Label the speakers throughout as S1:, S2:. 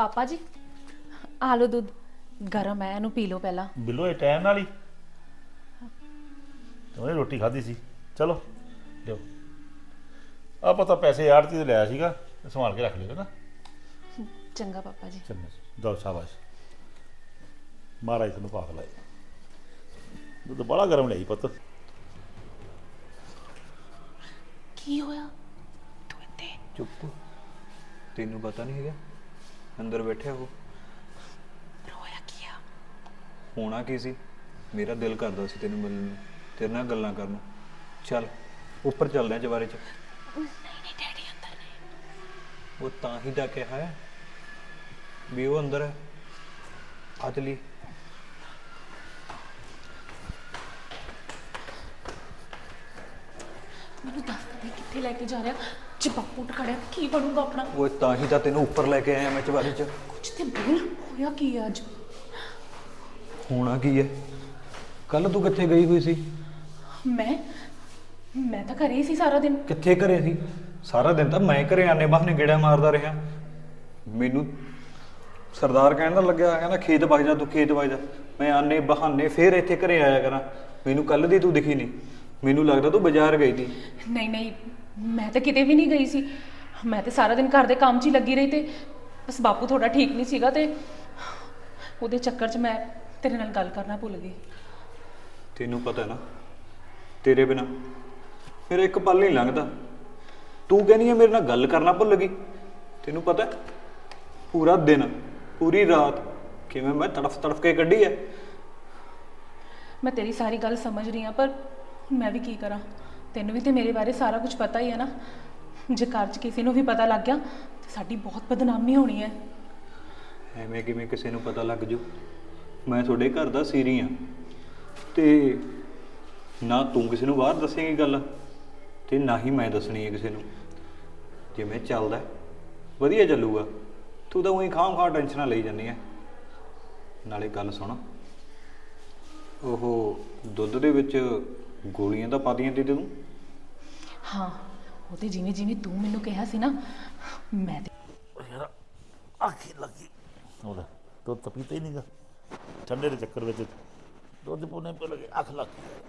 S1: ਪਾਪਾ ਜੀ? ਆ ਲਓ ਦੁੱਧ। ਗਰਮ ਹੈ ਇਹਨੂੰ ਪੀ ਲਓ ਪਹਿਲਾਂ।
S2: ਬਿੱਲੋ ਇਹ ਟਾਈਮ ਨਾਲ ਹੀ। ਉਹਨੇ ਰੋਟੀ ਖਾਧੀ ਸੀ। ਚਲੋ ਲਿਓ ਆ ਪਤਾ ਪੈਸੇ ਆੜਤੀ ਤੇ ਲਿਆ ਸੀਗਾ ਤੇ ਸੰਭਾਲ ਕੇ ਰੱਖ ਲਿਓ ਨਾ।
S1: ਚੰਗਾ ਪਾਪਾ ਜੀ।
S2: ਚੰਗਾ। ਦੋ ਸ਼ਾਬਾਸ਼। ਮਹਾਰਾਜ ਤੈਨੂੰ ਪਾਕ ਲਾਏ। ਦੁੱਧ ਬੜਾ ਗਰਮ ਲਈ ਪੁੱਤ।
S1: ਕੀ ਹੋਇਆ? ਤੂੰ ਇੱਥੇ।
S3: ਚੁੱਪ। ਤੈਨੂੰ ਪਤਾ ਨਹੀਂ ਹੈਗਾ। ਅੰਦਰ ਬੈਠਿਆ ਉਹ।
S1: ਰੋਇਆ ਕੀ ਆ?
S3: ਹੋਣਾ ਕੀ ਸੀ? ਮੇਰਾ ਦਿਲ ਕਰਦਾ ਸੀ ਤੈਨੂੰ ਮਿਲਣ ਨੂੰ ਤੇਰੇ ਨਾਲ ਗੱਲਾਂ ਕਰਨ ਨੂੰ। ਚੱਲ ਉੱਪਰ ਚੱਲਦੇ ਹਾਂ ਚਵਾਰੇ 'ਚ।
S1: ਨਹੀਂ ਨਹੀਂ ਡੈਡੀ ਅੰਦਰ ਨੇ।
S3: ਉਹ ਤਾਂ ਹੀ ਤਾਂ ਕਿਹਾ ਹੈ ਵੀ ਉਹ ਅੰਦਰ ਹੈ। ਆ ਚਲੀ
S1: ਮੈਨੂੰ ਦੱਸ ਦੇ ਕਿੱਥੇ ਲੈ ਕੇ ਜਾ ਰਿਹਾ। ਜੇ ਬਾਪੂ ਟਕੜਿਆ ਕੀ ਬਣੂਗਾ ਆਪਣਾ?
S3: ਉਹ ਤਾਂ ਹੀ ਤਾਂ ਤੈਨੂੰ ਉੱਪਰ ਲੈ ਕੇ ਆਇਆ ਮੈਂ ਚਵਾਰੇ 'ਚ।
S1: ਕੁਝ ਤੇ ਬੋਲ ਹੋਇਆ ਕੀ ਆ ਅੱਜ?
S3: ਹੋਣਾ ਕੀ ਹੈ ਕੱਲ ਤੂੰ ਕਿੱਥੇ ਗਈ ਹੋਈ ਸੀ?
S1: ਮੈਂ ਮੈਂ ਤਾਂ ਘਰੇ ਹੀ ਸੀ ਸਾਰਾ ਦਿਨ।
S3: ਕਿੱਥੇ ਘਰੇ ਸੀ? ਸਾਰਾ ਦਿਨ ਤਾਂ ਮੈਂ ਘਰੇ ਆਨੇ ਬਾਹਨੇ ਗੇੜਾ ਮਾਰਦਾ ਰਿਹਾ। ਮੈਨੂੰ ਸਰਦਾਰ ਕਹਿਣ ਦਾ ਲੱਗਿਆ ਕਹਿੰਦਾ ਖੇਤ ਵਗ ਜਾ ਤੂੰ ਖੇਤ ਵਗ ਜਾ। ਮੈਂ ਆਨੇ ਬਹਾਨੇ ਫੇਰ ਇੱਥੇ ਘਰੇ ਆਇਆ ਕਰਾਂ। ਮੈਨੂੰ ਕੱਲ ਦੀ ਤੂੰ ਦਿਖੀ ਨਹੀਂ। ਮੈਨੂੰ ਲੱਗਦਾ ਤੂੰ ਬਾਜ਼ਾਰ ਗਈ ਸੀ।
S1: ਨਹੀਂ ਨਹੀਂ ਮੈਂ ਤਾਂ ਕਿਤੇ ਵੀ ਨਹੀਂ ਗਈ ਸੀ। ਮੈਂ ਤੇ ਸਾਰਾ ਦਿਨ ਘਰ ਦੇ ਕੰਮ 'ਚ ਹੀ ਲੱਗੀ ਰਹੀ ਤੇ ਬਸ ਬਾਪੂ ਥੋੜਾ ਠੀਕ ਨਹੀਂ ਸੀਗਾ ਤੇ ਉਹਦੇ ਚੱਕਰ 'ਚ ਮੈਂ ਤੇਰੇ ਨਾਲ ਗੱਲ ਕਰਨਾ ਭੁੱਲ ਗਈ।
S3: ਤੈਨੂੰ ਪਤਾ ਹੈ ਨਾ ਤੇਰੇ ਬਿਨਾ ਮੇਰਾ ਇੱਕ ਪਲ ਨਹੀਂ ਲੰਘਦਾ। ਤੂੰ ਕਹਿੰਦੀ ਹੈ ਮੇਰੇ ਨਾਲ ਗੱਲ ਕਰਨਾ ਭੁੱਲ ਗਈ। ਤੈਨੂੰ ਪਤਾ ਹੈ? ਪੂਰਾ ਦਿਨ ਪੂਰੀ ਰਾਤ ਕਿਵੇਂ ਮੈਂ ਤੜਫ ਤੜਫ ਕੇ ਕੱਢੀ ਹੈ।
S1: ਮੈਂ ਤੇਰੀ ਸਾਰੀ ਗੱਲ ਸਮਝ ਰਹੀ ਹਾਂ ਪਰ ਮੈਂ ਵੀ ਕੀ ਕਰਾਂ? ਤੈਨੂੰ ਵੀ ਤੇ ਮੇਰੇ ਬਾਰੇ ਸਾਰਾ ਕੁਝ ਪਤਾ ਹੀ ਹੈ ਨਾ। ਜੇ ਘਰ 'ਚ ਕਿਸੇ ਨੂੰ ਵੀ ਪਤਾ ਲੱਗ ਗਿਆ, ਤੇ ਸਾਡੀ ਬਹੁਤ ਬਦਨਾਮੀ ਹੋਣੀ ਹੈ।
S3: ਐਵੇਂ ਕਿਵੇਂ ਕਿਸੇ ਨੂੰ ਪਤਾ ਲੱਗ ਜੂ? ਮੈਂ ਤੁਹਾਡੇ ਘਰ ਦਾ ਸੀਰੀ ਆ ਤੇ ਨਾ ਤੂੰ ਕਿਸੇ ਨੂੰ ਬਾਹਰ ਦੱਸੇਂਗੀ ਗੱਲ, ਤੇ ਨਾ ਹੀ ਮੈਂ ਦੱਸਣੀ ਹੈ ਕਿਸੇ ਨੂੰ। ਜਿਵੇਂ ਚੱਲਦਾ, ਵਧੀਆ ਚੱਲੂਗਾ। ਤੂੰ ਤਾਂ ਉਹੀ ਖਾਮ ਖਾ ਟੈਨਸ਼ਨਾਂ ਲਈ ਜਾਂਦੀ ਹੈ। ਨਾਲੇ ਗੱਲ ਸੁਣ। ਉਹ ਦੁੱਧ ਦੇ ਵਿੱਚ ਗੋਲੀਆਂ ਤਾਂ ਪਾਤੀਆਂ ਤੇ ਤੂੰ
S1: ਹਾਂ ਉਹ ਤੇ ਜਿਵੇਂ ਜਿਵੇਂ ਤੂੰ ਮੈਨੂੰ ਕਿਹਾ ਸੀ ਨਾ ਮੈਂ ਤੇ
S2: ਯਾਰ ਆਖੀ ਲੱਗੀ ਉਹਦਾ ਦੁੱਧ ਤਾਂ ਪੀਤਾ ਹੀ ਨਹੀਂਗਾ ਠੰਡੇ ਦੇ ਚੱਕਰ ਵਿੱਚ ਦੁੱਧ ਪੋਨੇ ਪੇ ਲਗੇ ਅੱਖ ਲੱਗ ਗਈ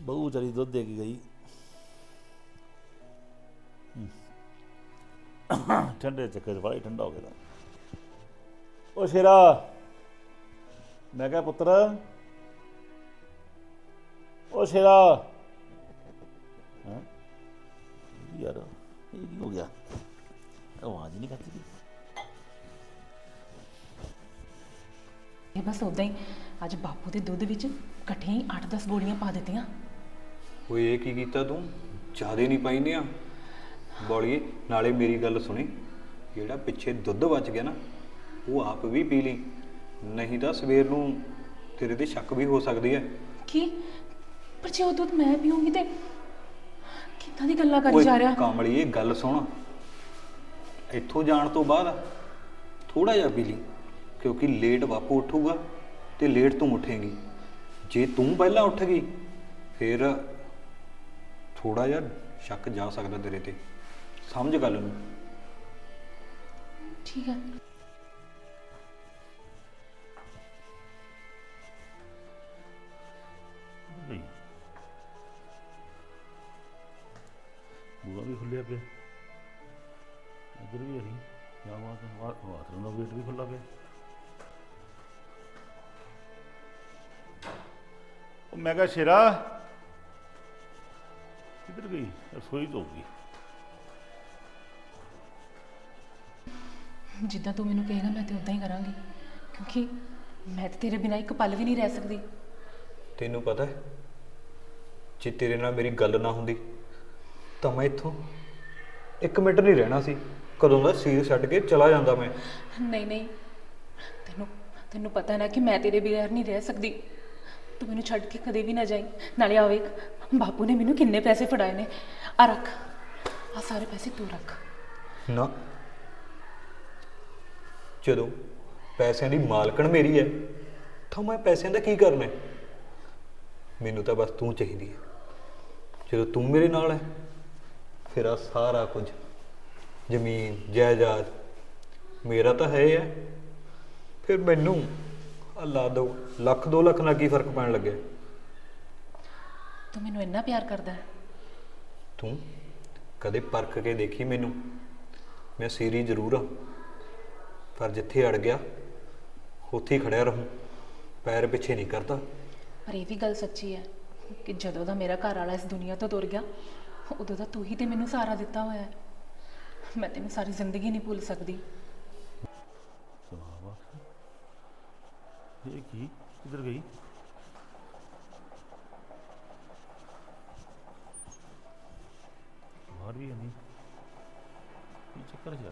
S2: ਬਹੂ ਦੁੱਧ ਦੇ ਕੇ ਗਈ। ਠੰਡੇ ਦੇ ਚੱਕਰ ਹੀ ਠੰਡਾ ਹੋ ਗਿਆ। ਓ ਸ਼ੇਰਾ ਮੈਂ ਕਿਹਾ ਪੁੱਤਰ ਓ ਸ਼ੇਰਾ। ਹਾਂ? ਯਾਰ ਇਹ ਕੀ ਹੋ ਗਿਆ? ਆਵਾਜ਼ ਨਹੀਂ ਕਰਦੀ ਪਈ।
S1: ਇਹ ਬਸ ਉਦਾਂ ਹੀ ਅੱਜ ਬਾਪੂ ਦੇ ਦੁੱਧ ਵਿੱਚ ਇਕੱਠੀਆਂ ਹੀ 8-10 ਗੋਲੀਆਂ ਪਾ ਦਿੱਤੀਆਂ।
S3: ਓਏ ਇਹ ਕੀ ਕੀਤਾ ਤੂੰ? ਜਿਆਦੇ ਨਹੀਂ ਪਾਈਨੇ ਆ ਬੋਲੀਏ ਨਾਲੇ ਮੇਰੀ ਗੱਲ ਸੁਣੀ। ਜਿਹੜਾ ਪਿੱਛੇ ਦੁੱਧ ਬਚ ਗਿਆ ਨਾ ਉਹ ਆਪ ਵੀ ਪੀ ਲਈ। ਨਹੀਂ ਤਾਂ ਸਵੇਰ ਨੂੰ ਤੇਰੇ ਤੇ ਸ਼ੱਕ ਵੀ ਹੋ ਸਕਦੀ ਹੈ।
S1: ਕੀ? ਪਰ ਜੇ ਉਹ ਦੁੱਧ ਮੈਂ ਪੀਉਂਗੀ ਤੇ ਕਿੱਦਾਂ ਦੀ ਗੱਲਾਂ ਕਰੀ ਜਾ ਰਿਹਾ?
S3: ਕਾਮੜੀ ਇਹ ਗੱਲ ਸੁਣ। ਇੱਥੋਂ ਜਾਣ ਤੋਂ ਬਾਅਦ ਥੋੜਾ ਜਿਹਾ ਪੀ ਲਈ ਕਿਉਂਕਿ ਲੇਟ ਬਾਪੂ ਉੱਠੂਗਾ ਤੇ ਲੇਟ ਤੂੰ ਉੱਠੇਂਗੀ। ਜੇ ਤੂੰ ਪਹਿਲਾਂ ਉੱਠ ਗਈ ਫਿਰ ਥੋੜਾ ਜਿਹਾ ਸ਼ੱਕ ਜਾ ਸਕਦਾ ਤੇਰੇ ਤੇ। ਸਮਝ ਗੱਲ ਨੂੰ?
S1: ਠੀਕ ਹੈ।
S2: ਬੂਹਾ ਵੀ ਖੁੱਲਿਆ ਪਿਆ। ਇੱਧਰ ਵੀ ਅਸੀਂ ਜਾਵਾਂ ਤਾਂ ਬਾਥਰੂਮ ਦਾ ਗੇਟ ਵੀ ਖੁੱਲਾ ਪਿਆ। ਉਹ ਮੈਂ ਕਿਹਾ ਸ਼ੇਰਾ ਕਿੱਧਰ ਗਈ? ਰਸੋਈ ਤੋਂ ਗਈ।
S1: ਜਿੱਦਾਂ ਤੂੰ ਮੈਨੂੰ ਕਹੇਗਾ ਮੈਂ ਤੇ ਉਦਾਂ ਹੀ ਕਰਾਂਗੀ। ਕਿਉਂਕਿ ਮੈਂ ਤੇ ਤੇਰੇ ਬਿਨਾਂ ਇੱਕ ਪਲ ਵੀ ਨਹੀਂ ਰਹਿ ਸਕਦੀ।
S3: ਤੈਨੂੰ ਪਤਾ ਹੈ ਜੇ ਤੇਰੇ ਨਾਲ ਮੇਰੀ ਗੱਲ ਨਾ ਹੁੰਦੀ ਤਾਂ ਮੈਂ ਇੱਥੋਂ ਇੱਕ ਮਿੰਟ ਨਹੀਂ ਰਹਿਣਾ ਸੀ। ਕਦੋਂ ਦਾ ਸੀਰ ਛੱਡ ਕੇ ਚਲਾ ਜਾਂਦਾ ਮੈਂ।
S1: ਨਹੀਂ ਨਹੀਂ। ਤੈਨੂੰ ਤੈਨੂੰ ਪਤਾ ਨਾ ਕਿ ਮੈਂ ਤੇਰੇ ਬਗੈਰ ਨਹੀਂ ਰਹਿ ਸਕਦੀ। ਤੂੰ ਮੈਨੂੰ ਛੱਡ ਕੇ ਕਦੇ ਵੀ ਨਾ ਜਾਈਂ। ਨਾਲੇ ਆ ਵੇਖ ਬਾਪੂ ਨੇ ਮੈਨੂੰ ਕਿੰਨੇ ਪੈਸੇ ਫੜਾਏ ਨੇ। ਆ ਰੱਖ। ਆ ਸਾਰੇ ਪੈਸੇ ਤੂੰ ਰੱਖ।
S3: ਨਾ। ਜਦੋਂ ਪੈਸਿਆਂ ਦੀ ਮਾਲਕਣ ਮੇਰੀ ਹੈ ਤਾਂ ਮੈਂ ਪੈਸਿਆਂ ਦਾ ਕੀ ਕਰਨਾ ਹੈ? ਮੈਨੂੰ ਤਾਂ ਬਸ ਤੂੰ ਚਾਹੀਦੀ ਹੈ। ਜਦੋਂ ਤੂੰ ਮੇਰੇ ਨਾਲ ਹੈ ਫਿਰ ਆ ਸਾਰਾ ਕੁਝ। ਜ਼ਮੀਨ ਜਾਇਦਾਦ ਮੇਰਾ ਤਾਂ ਹੈ ਹੈ ਫਿਰ ਮੈਨੂੰ ਅੱਲਾ ਦੋ ਲੱਖ 2 ਲੱਖ ਨਾਲ ਕੀ ਫ਼ਰਕ ਪੈਣ ਲੱਗਿਆ?
S1: ਤੂੰ ਮੈਨੂੰ ਇੰਨਾ ਪਿਆਰ ਕਰਦਾ ਹੈ।
S3: ਤੂੰ ਕਦੇ ਪਰਖ ਕੇ ਦੇਖੀ ਮੈਨੂੰ? ਮੈਂ ਸੀਰੀ ਜ਼ਰੂਰ ਆ ਪਰ ਜਿੱਥੇ ਅੜ ਗਿਆ ਉੱਥੇ ਹੀ ਖੜਿਆ ਰਹੂੰ। ਪੈਰ ਪਿੱਛੇ ਨਹੀਂ ਕਰਦਾ।
S1: ਪਰ ਇਹ ਵੀ ਗੱਲ ਸੱਚੀ ਹੈ ਕਿ ਜਦੋਂ ਦਾ ਮੇਰਾ ਘਰ ਵਾਲਾ ਇਸ ਦੁਨੀਆ ਤੋਂ ਤੁਰ ਗਿਆ ਉਦੋਂ ਦਾ ਤੂੰ ਹੀ ਤੇ ਮੈਨੂੰ ਸਹਾਰਾ ਦਿੱਤਾ ਹੋਇਆ ਹੈ। ਮੈਂ ਤੈਨੂੰ ਸਾਰੀ ਜ਼ਿੰਦਗੀ ਨਹੀਂ ਭੁੱਲ ਸਕਦੀ।
S2: ਇਹ ਕੀ? ਕਿੱਧਰ ਗਈ? ਬਾਹਰ ਵੀ ਨਹੀਂ। ਕੀ ਚੱਕਰ ਹੈ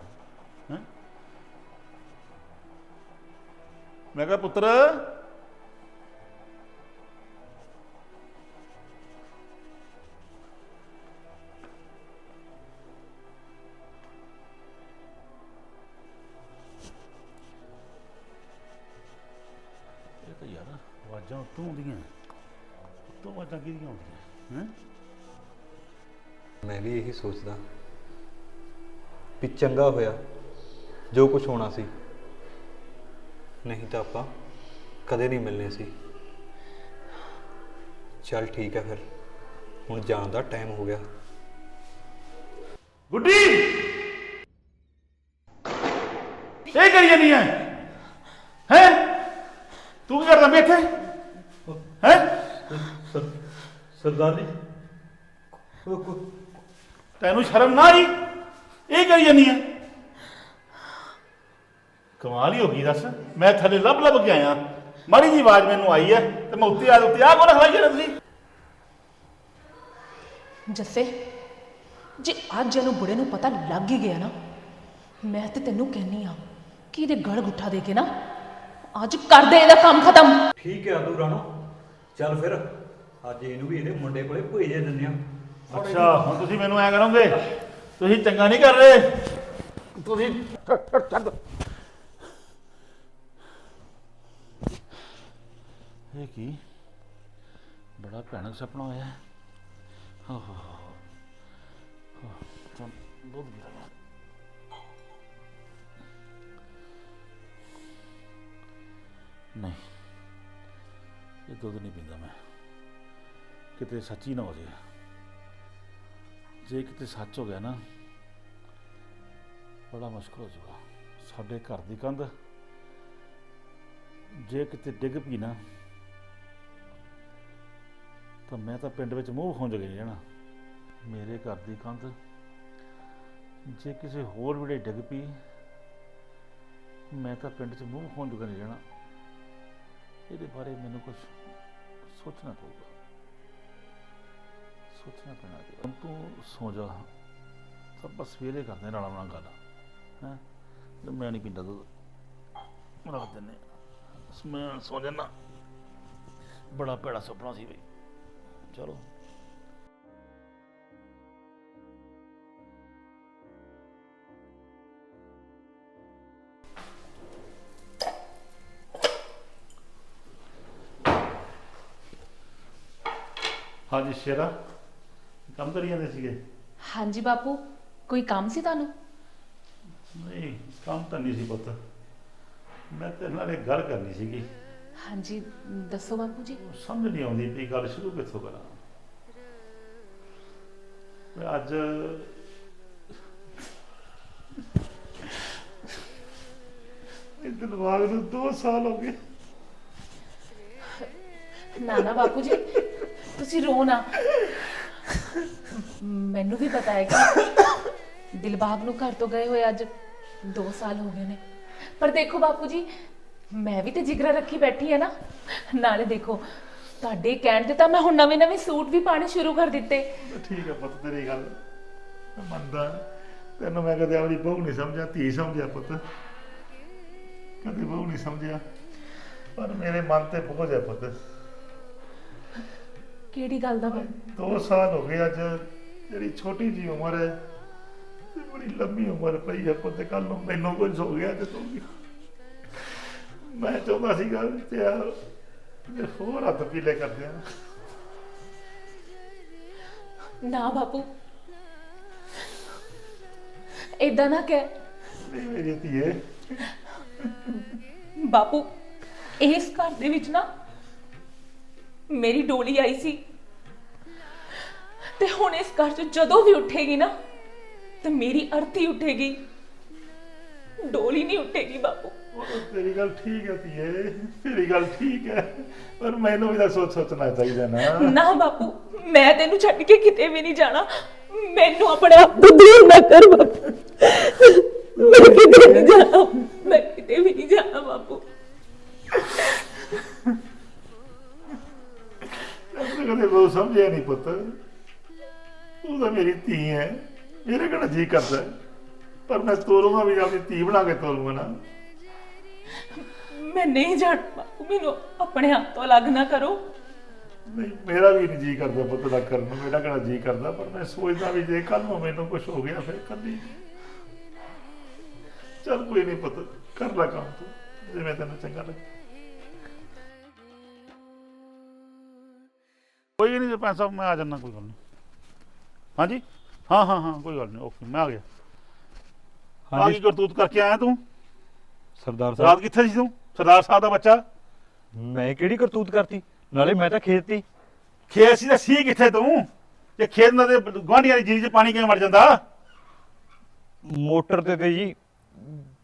S2: ਹੈ? ਮੈਂ ਕਿਹਾ ਪੁੱਤਰ ਉੱਤੋਂ ਆਉਂਦੀਆਂ? ਉੱਤੋਂ ਆਵਾਜ਼ਾਂ ਕਿਹਦੀਆਂ ਆਉਂਦੀਆਂ? ਹੈ?
S3: ਮੈਂ ਵੀ ਇਹੀ ਸੋਚਦਾ ਵੀ ਚੰਗਾ ਹੋਇਆ ਜੋ ਕੁਝ ਹੋਣਾ ਸੀ। ਨਹੀਂ ਤਾਂ ਆਪਾਂ ਕਦੇ ਨਹੀਂ ਮਿਲਨੇ ਸੀ। ਚੱਲ ਠੀਕ ਹੈ ਫਿਰ ਹੁਣ ਜਾਣ ਦਾ ਟਾਈਮ ਹੋ ਗਿਆ।
S2: ਗੁੱਡੀ! ਇਹ ਕਰੀ ਜਾਨੀ ਹੈ? ਹੈ? ਤੂੰ ਕੀ ਕਰਦਾ ਇੱਥੇ? ਹੈ?
S3: ਸਰਦਾਰ ਜੀ।
S2: ਤੈਨੂੰ ਸ਼ਰਮ ਨਾ ਆਈ? ਇਹ ਕਰੀ ਜਾਨੀ ਹੈ? ਕਮਾਲ ਹੀ ਹੋ ਗਈ ਦੱਸ। ਮੈਂ ਥੱਲੇ ਲੱਭ ਲੱਭ ਕੇ ਆਇਆ। ਮਾੜੀ ਜੀ ਆਵਾਜ਼ ਮੈਨੂੰ ਆਈ ਹੈ ਤੇ ਮੈਂ ਉੱਤੇ ਆ ਉੱਤੇ ਆ ਕੋਣ ਖਲਾਈ ਜਾਂਦਾ ਤੁਸੀਂ
S1: ਜੱਸੇ ਜੇ ਅੱਜ ਇਹਨੂੰ ਬੁੜੇ ਨੂੰ ਪਤਾ ਲੱਗ ਹੀ ਗਿਆ ਨਾ ਮੈਂ ਤੇ ਤੈਨੂੰ ਕਹਿਨੀ ਆ ਕਿ ਇਹਦੇ ਗਲ ਗੁੱਠਾ ਦੇ ਕੇ ਨਾ ਅੱਜ ਕਰ ਦੇ ਇਹਦਾ ਕੰਮ ਖਤਮ।
S3: ਠੀਕ ਹੈ ਤੂੰ ਰਾਣੋ। ਚੱਲ ਫਿਰ ਅੱਜ ਇਹਨੂੰ ਵੀ ਇਹਦੇ ਮੁੰਡੇ ਕੋਲੇ ਭੇਜੇ ਦਿੰਦੇ ਆ
S2: ਅੱਛਾ ਹੁਣ ਤੁਸੀਂ ਮੈਨੂੰ ਐ ਕਰੋਗੇ ਤੁਸੀਂ ਚੰਗਾ ਨਹੀਂ ਕਰ ਰਹੇ। ਤੁਸੀਂ ਇਹ ਕੀ? ਬੜਾ ਭਿਆਨਕ ਸੁਪਨਾ ਹੋਇਆ। ਹੈ ਹੋ ਹੋ। ਹੋ ਤਾਂ ਬਹੁਤ ਗਿਰਾ ਨਹੀਂ। ਇਹ ਦੁੱਧ ਨਹੀਂ ਪੀਂਦਾ ਮੈਂ। ਕਿਤੇ ਸੱਚੀ ਨਾ ਹੋ ਜਾਏ ਜੇ ਕਿਤੇ ਸੱਚ ਹੋ ਗਿਆ ਨਾ, ਬੜਾ ਮੁਸ਼ਕਲ ਹੋ ਜਾਊਗਾ। ਸਾਡੇ ਘਰ ਦੀ ਕੰਧ, ਜੇ ਕਿਤੇ ਡਿੱਗ ਪਈ ਨਾ, ਤਾਂ ਮੈਂ ਤਾਂ ਪਿੰਡ ਵਿੱਚ ਮੂੰਹ ਖੁੰਝ ਗਈ ਜਾਣਾ ਮੇਰੇ ਘਰ ਦੀ ਕੰਧ, ਜੇ ਕਿਸੇ ਹੋਰ ਵੇਲੇ ਡਿੱਗ ਪਈ, ਮੈਂ ਤਾਂ ਪਿੰਡ 'ਚ ਮੂੰਹ ਖੁੰਝ ਕੇ ਨਹੀਂ ਜਾਣਾ ਇਹਦੇ ਬਾਰੇ ਮੈਨੂੰ ਕੁਝ ਸੋਚਣਾ ਪਊਗਾ ਸੋਚਣਾ ਪੈਣਾ ਕਿ ਤੂੰ ਸੌ ਜਾ ਸਭ ਬਸ ਸਵੇਰੇ ਕਰਦੇ ਨਾਲ ਨਾਲ ਗੱਲ ਹੈ ਮੈਂ ਨਹੀਂ ਪੀਂਦਾ ਦੁੱਧ ਰੱਖ ਦਿੰਨੇ ਮੈਂ ਸੌ ਜਾਣਾ ਬੜਾ ਭੈੜਾ ਸੁਪਨਾ ਸੀ ਬਈ ਚਲੋ ਹਾਂਜੀ ਸ਼ੇਰਾ ਕੰਮ ਕਰੀ ਜਾਂਦੇ ਸੀਗੇ?
S1: ਹਾਂਜੀ ਬਾਪੂ ਕੋਈ ਕੰਮ ਸੀ ਤੁਹਾਨੂੰ?
S2: ਨਹੀਂ ਕੰਮ ਤਾਂ ਨਹੀਂ ਸੀ ਪੁੱਤ। ਮੈਂ ਤੇਰੇ ਨਾਲ ਇੱਕ ਗੱਲ ਕਰਨੀ ਸੀਗੀ।
S1: ਹਾਂਜੀ ਦੱਸੋ ਬਾਪੂ ਜੀ।
S2: ਸਮਝ ਨਹੀਂ ਆਉਂਦੀ ਵੀ ਗੱਲ ਸ਼ੁਰੂ ਕਿੱਥੋਂ ਕਰਾਂ। ਮੈਂ ਅੱਜ ਇਹ ਦਿਲਵਾਗ ਨੂੰ 2 ਸਾਲ ਹੋ ਗਏ।
S1: ਨਾ ਨਾ ਬਾਪੂ ਜੀ ਤੁਸੀਂ ਰੋ ਨਾ। ਮੈਨੂੰ ਵੀ ਪਤਾ ਹੈ ਕਿ ਦਿਲਬਾਗ ਨੂੰ ਘਰ ਤੋਂ ਗਏ ਹੋਏ ਅੱਜ 2 ਸਾਲ ਹੋ ਗਏ ਨੇ। ਪਰ ਦੇਖੋ ਬਾਪੂ ਜੀ, ਮੈਂ ਵੀ ਤੇ ਜਿਗਰਾ ਰੱਖੀ ਬੈਠੀ ਹੈ ਨਾ। ਨਾਲੇ ਦੇਖੋ, ਤੁਹਾਡੇ ਕਹਿਣ ਤੇ ਤਾਂ ਮੈਂ ਹੁਣ ਨਵੇਂ ਨਵੇਂ ਸੂਟ ਵੀ ਪਾਣੇ ਸ਼ੁਰੂ ਕਰ ਦਿੱਤੇ।
S2: ਠੀਕ ਹੈ ਪੁੱਤ, ਤੇਰੀ ਗੱਲ ਮੈਂ ਮੰਨਦਾ। ਤੈਨੂੰ ਮੈਂ ਕਦੇ ਆਪਣੀ ਬਹੂ ਨਹੀਂ ਸਮਝਿਆ, ਧੀ ਸਮਝਿਆ ਪੁੱਤ। ਕਦੇ ਬਹੂ ਨਹੀਂ ਸਮਝਿਆ। ਪਰ ਮੇਰੇ ਮਨ ਤੇ ਬੋਝ ਹੈ ਪੁੱਤ।
S1: ਕਿਹੜੀ ਗੱਲ ਦਾ ਬਾਪੂ?
S2: ਦੋ ਸਾਲ ਹੋ ਗਏ ਅੱਜ ਜਿਹੜੀ ਛੋਟੀ ਜੀ ਉਮਰ ਹੈ ਤੇ ਬੜੀ ਲੰਮੀ ਉਮਰ ਪਈ ਹੈ ਪੁੱਤ ਕੱਲ ਨੂੰ ਮੈਨੂੰ ਕੁਝ ਹੋ ਗਿਆ ਤੇ ਤੂੰ ਵੀ। ਮੈਂ ਚਾਹੁੰਦਾ ਸੀਗਾ ਤੇ ਆ ਜੇ ਹੋਰ ਹੱਥ ਪੀਲੇ ਕਰਦੇ ਆ
S1: ਨਾ ਬਾਪੂ। ਇਦਾਂ ਨਾ ਕਹਿ।
S2: ਨਹੀਂ ਮੇਰੀ ਧੀਏ।
S1: ਬਾਪੂ ਇਸ ਘਰ ਦੇ ਵਿੱਚ ਨਾ ਮੇਰੀ ਡੋਲੀ ਆਈ ਸੀ। ਤੇ ਹੁਣ ਇਸ ਘਰ 'ਚ ਜਦੋਂ ਵੀ ਉੱਠੇਗੀ ਨਾ ਤੇ ਮੇਰੀ ਅਰਥੀ ਉੱਠੇਗੀ। ਡੋਲੀ ਨਹੀਂ ਉੱਠੇਗੀ ਬਾਪੂ।
S2: ਤੇਰੀ ਗੱਲ ਠੀਕ ਹੈ ਧੀਏ ਤੇਰੀ ਗੱਲ ਠੀਕ ਹੈ ਪਰ ਮੈਨੂੰ ਵੀ ਤਾਂ ਸੋਚ ਸੋਚਣਾ ਚਾਹੀਦਾ ਨਾ।
S1: ਨਾ ਬਾਪੂ ਮੈਂ ਤੈਨੂੰ ਛੱਡ ਕੇ ਕਿਤੇ ਵੀ ਨਹੀਂ ਜਾਣਾ। ਮੈਨੂੰ ਆਪਣੇ ਆਪ ਤੋਂ ਦੂਰ ਨਾ ਕਰ ਬਾਪੂ। ਮੈਂ ਕਿਤੇ ਨਹੀਂ ਜਾਣਾ। ਮੈਂ ਕਿਤੇ ਵੀ ਨਹੀਂ ਜਾਣਾ ਬਾਪੂ।
S2: ਕਦੇ ਉਹ ਸਮਝਿਆ ਨਹੀਂ ਪੁੱਤ। ਤੂੰ ਤਾਂ ਮੇਰੀ ਧੀ ਹੈ ਮੇਰੇ ਕਿਹੜਾ ਜੀ ਕਰਦਾ। ਪਰ ਮੈਂ ਤੋਰੂੰਗਾ ਵੀ ਆਪਣੀ ਧੀ ਬਣਾ ਕੇ ਤੋਰੂੰਗਾ ਨਾ।
S1: ਮੈਂ ਨਹੀਂ ਜਾਣਾ ਮੈਨੂੰ ਆਪਣੇ ਆਪ ਤੋਂ ਅਲੱਗ ਨਾ ਕਰੋ।
S2: ਨਹੀਂ ਮੇਰਾ ਵੀ ਨਹੀਂ ਜੀ ਕਰਦਾ ਪੁੱਤ ਦਾ ਕਰਨ ਨੂੰ। ਮੇਰਾ ਕਿਹੜਾ ਜੀ ਕਰਦਾ? ਪਰ ਮੈਂ ਸੋਚਦਾ ਵੀ ਜੇ ਕੱਲ ਨੂੰ ਮੈਨੂੰ ਕੁਝ ਹੋ ਗਿਆ ਫਿਰ ਕੱਲੀ। ਚੱਲ ਕੋਈ ਨਹੀਂ ਪੁੱਤ ਕਰ ਲੈ ਕੰਮ ਤੂੰ। ਜਿਵੇਂ ਤੈਨੂੰ ਚੰਗਾ ਲੱਗੇ ਕੋਈ ਨਹੀਂ ਸਰਪੰਚ ਸਾਹਿਬ ਮੈਂ ਆ ਜਾਣਾ ਕੋਈ ਗੱਲ ਨਹੀਂ। ਹਾਂਜੀ? ਹਾਂ ਹਾਂ ਹਾਂ ਕੋਈ ਗੱਲ ਨਹੀਂ ਓਕੇ ਮੈਂ ਆ ਗਿਆ। ਆ ਕੀ ਕਰਤੂਤ ਕਰਕੇ ਆਇਆ ਤੂੰ?
S3: ਸਰਦਾਰ
S2: ਰਾਤ
S3: ਸਾਹਿਬ
S2: ਕਿੱਥੇ ਸੀ ਤੂੰ? ਸਰਦਾਰ ਸਾਹਿਬ ਦਾ ਬੱਚਾ?
S3: ਮੈਂ ਕਿਹੜੀ ਕਰਤੂਤ ਕਰਤੀ? ਨਾਲੇ ਮੈਂ ਤਾਂ ਖੇਤ ਤੀ।
S2: ਖੇਤ ਸੀ ਤਾਂ ਸੀ ਕਿੱਥੇ ਤੂੰ? ਜੇ ਖੇਤ ਨਾਲ ਤੇ ਗਵਾਂਢੀਆਂ ਦੀ ਜੀਰੀ 'ਚ ਪਾਣੀ ਕਿਵੇਂ ਵੜ ਜਾਂਦਾ?
S3: ਮੋਟਰ ਤੇ ਤੇ ਜੀ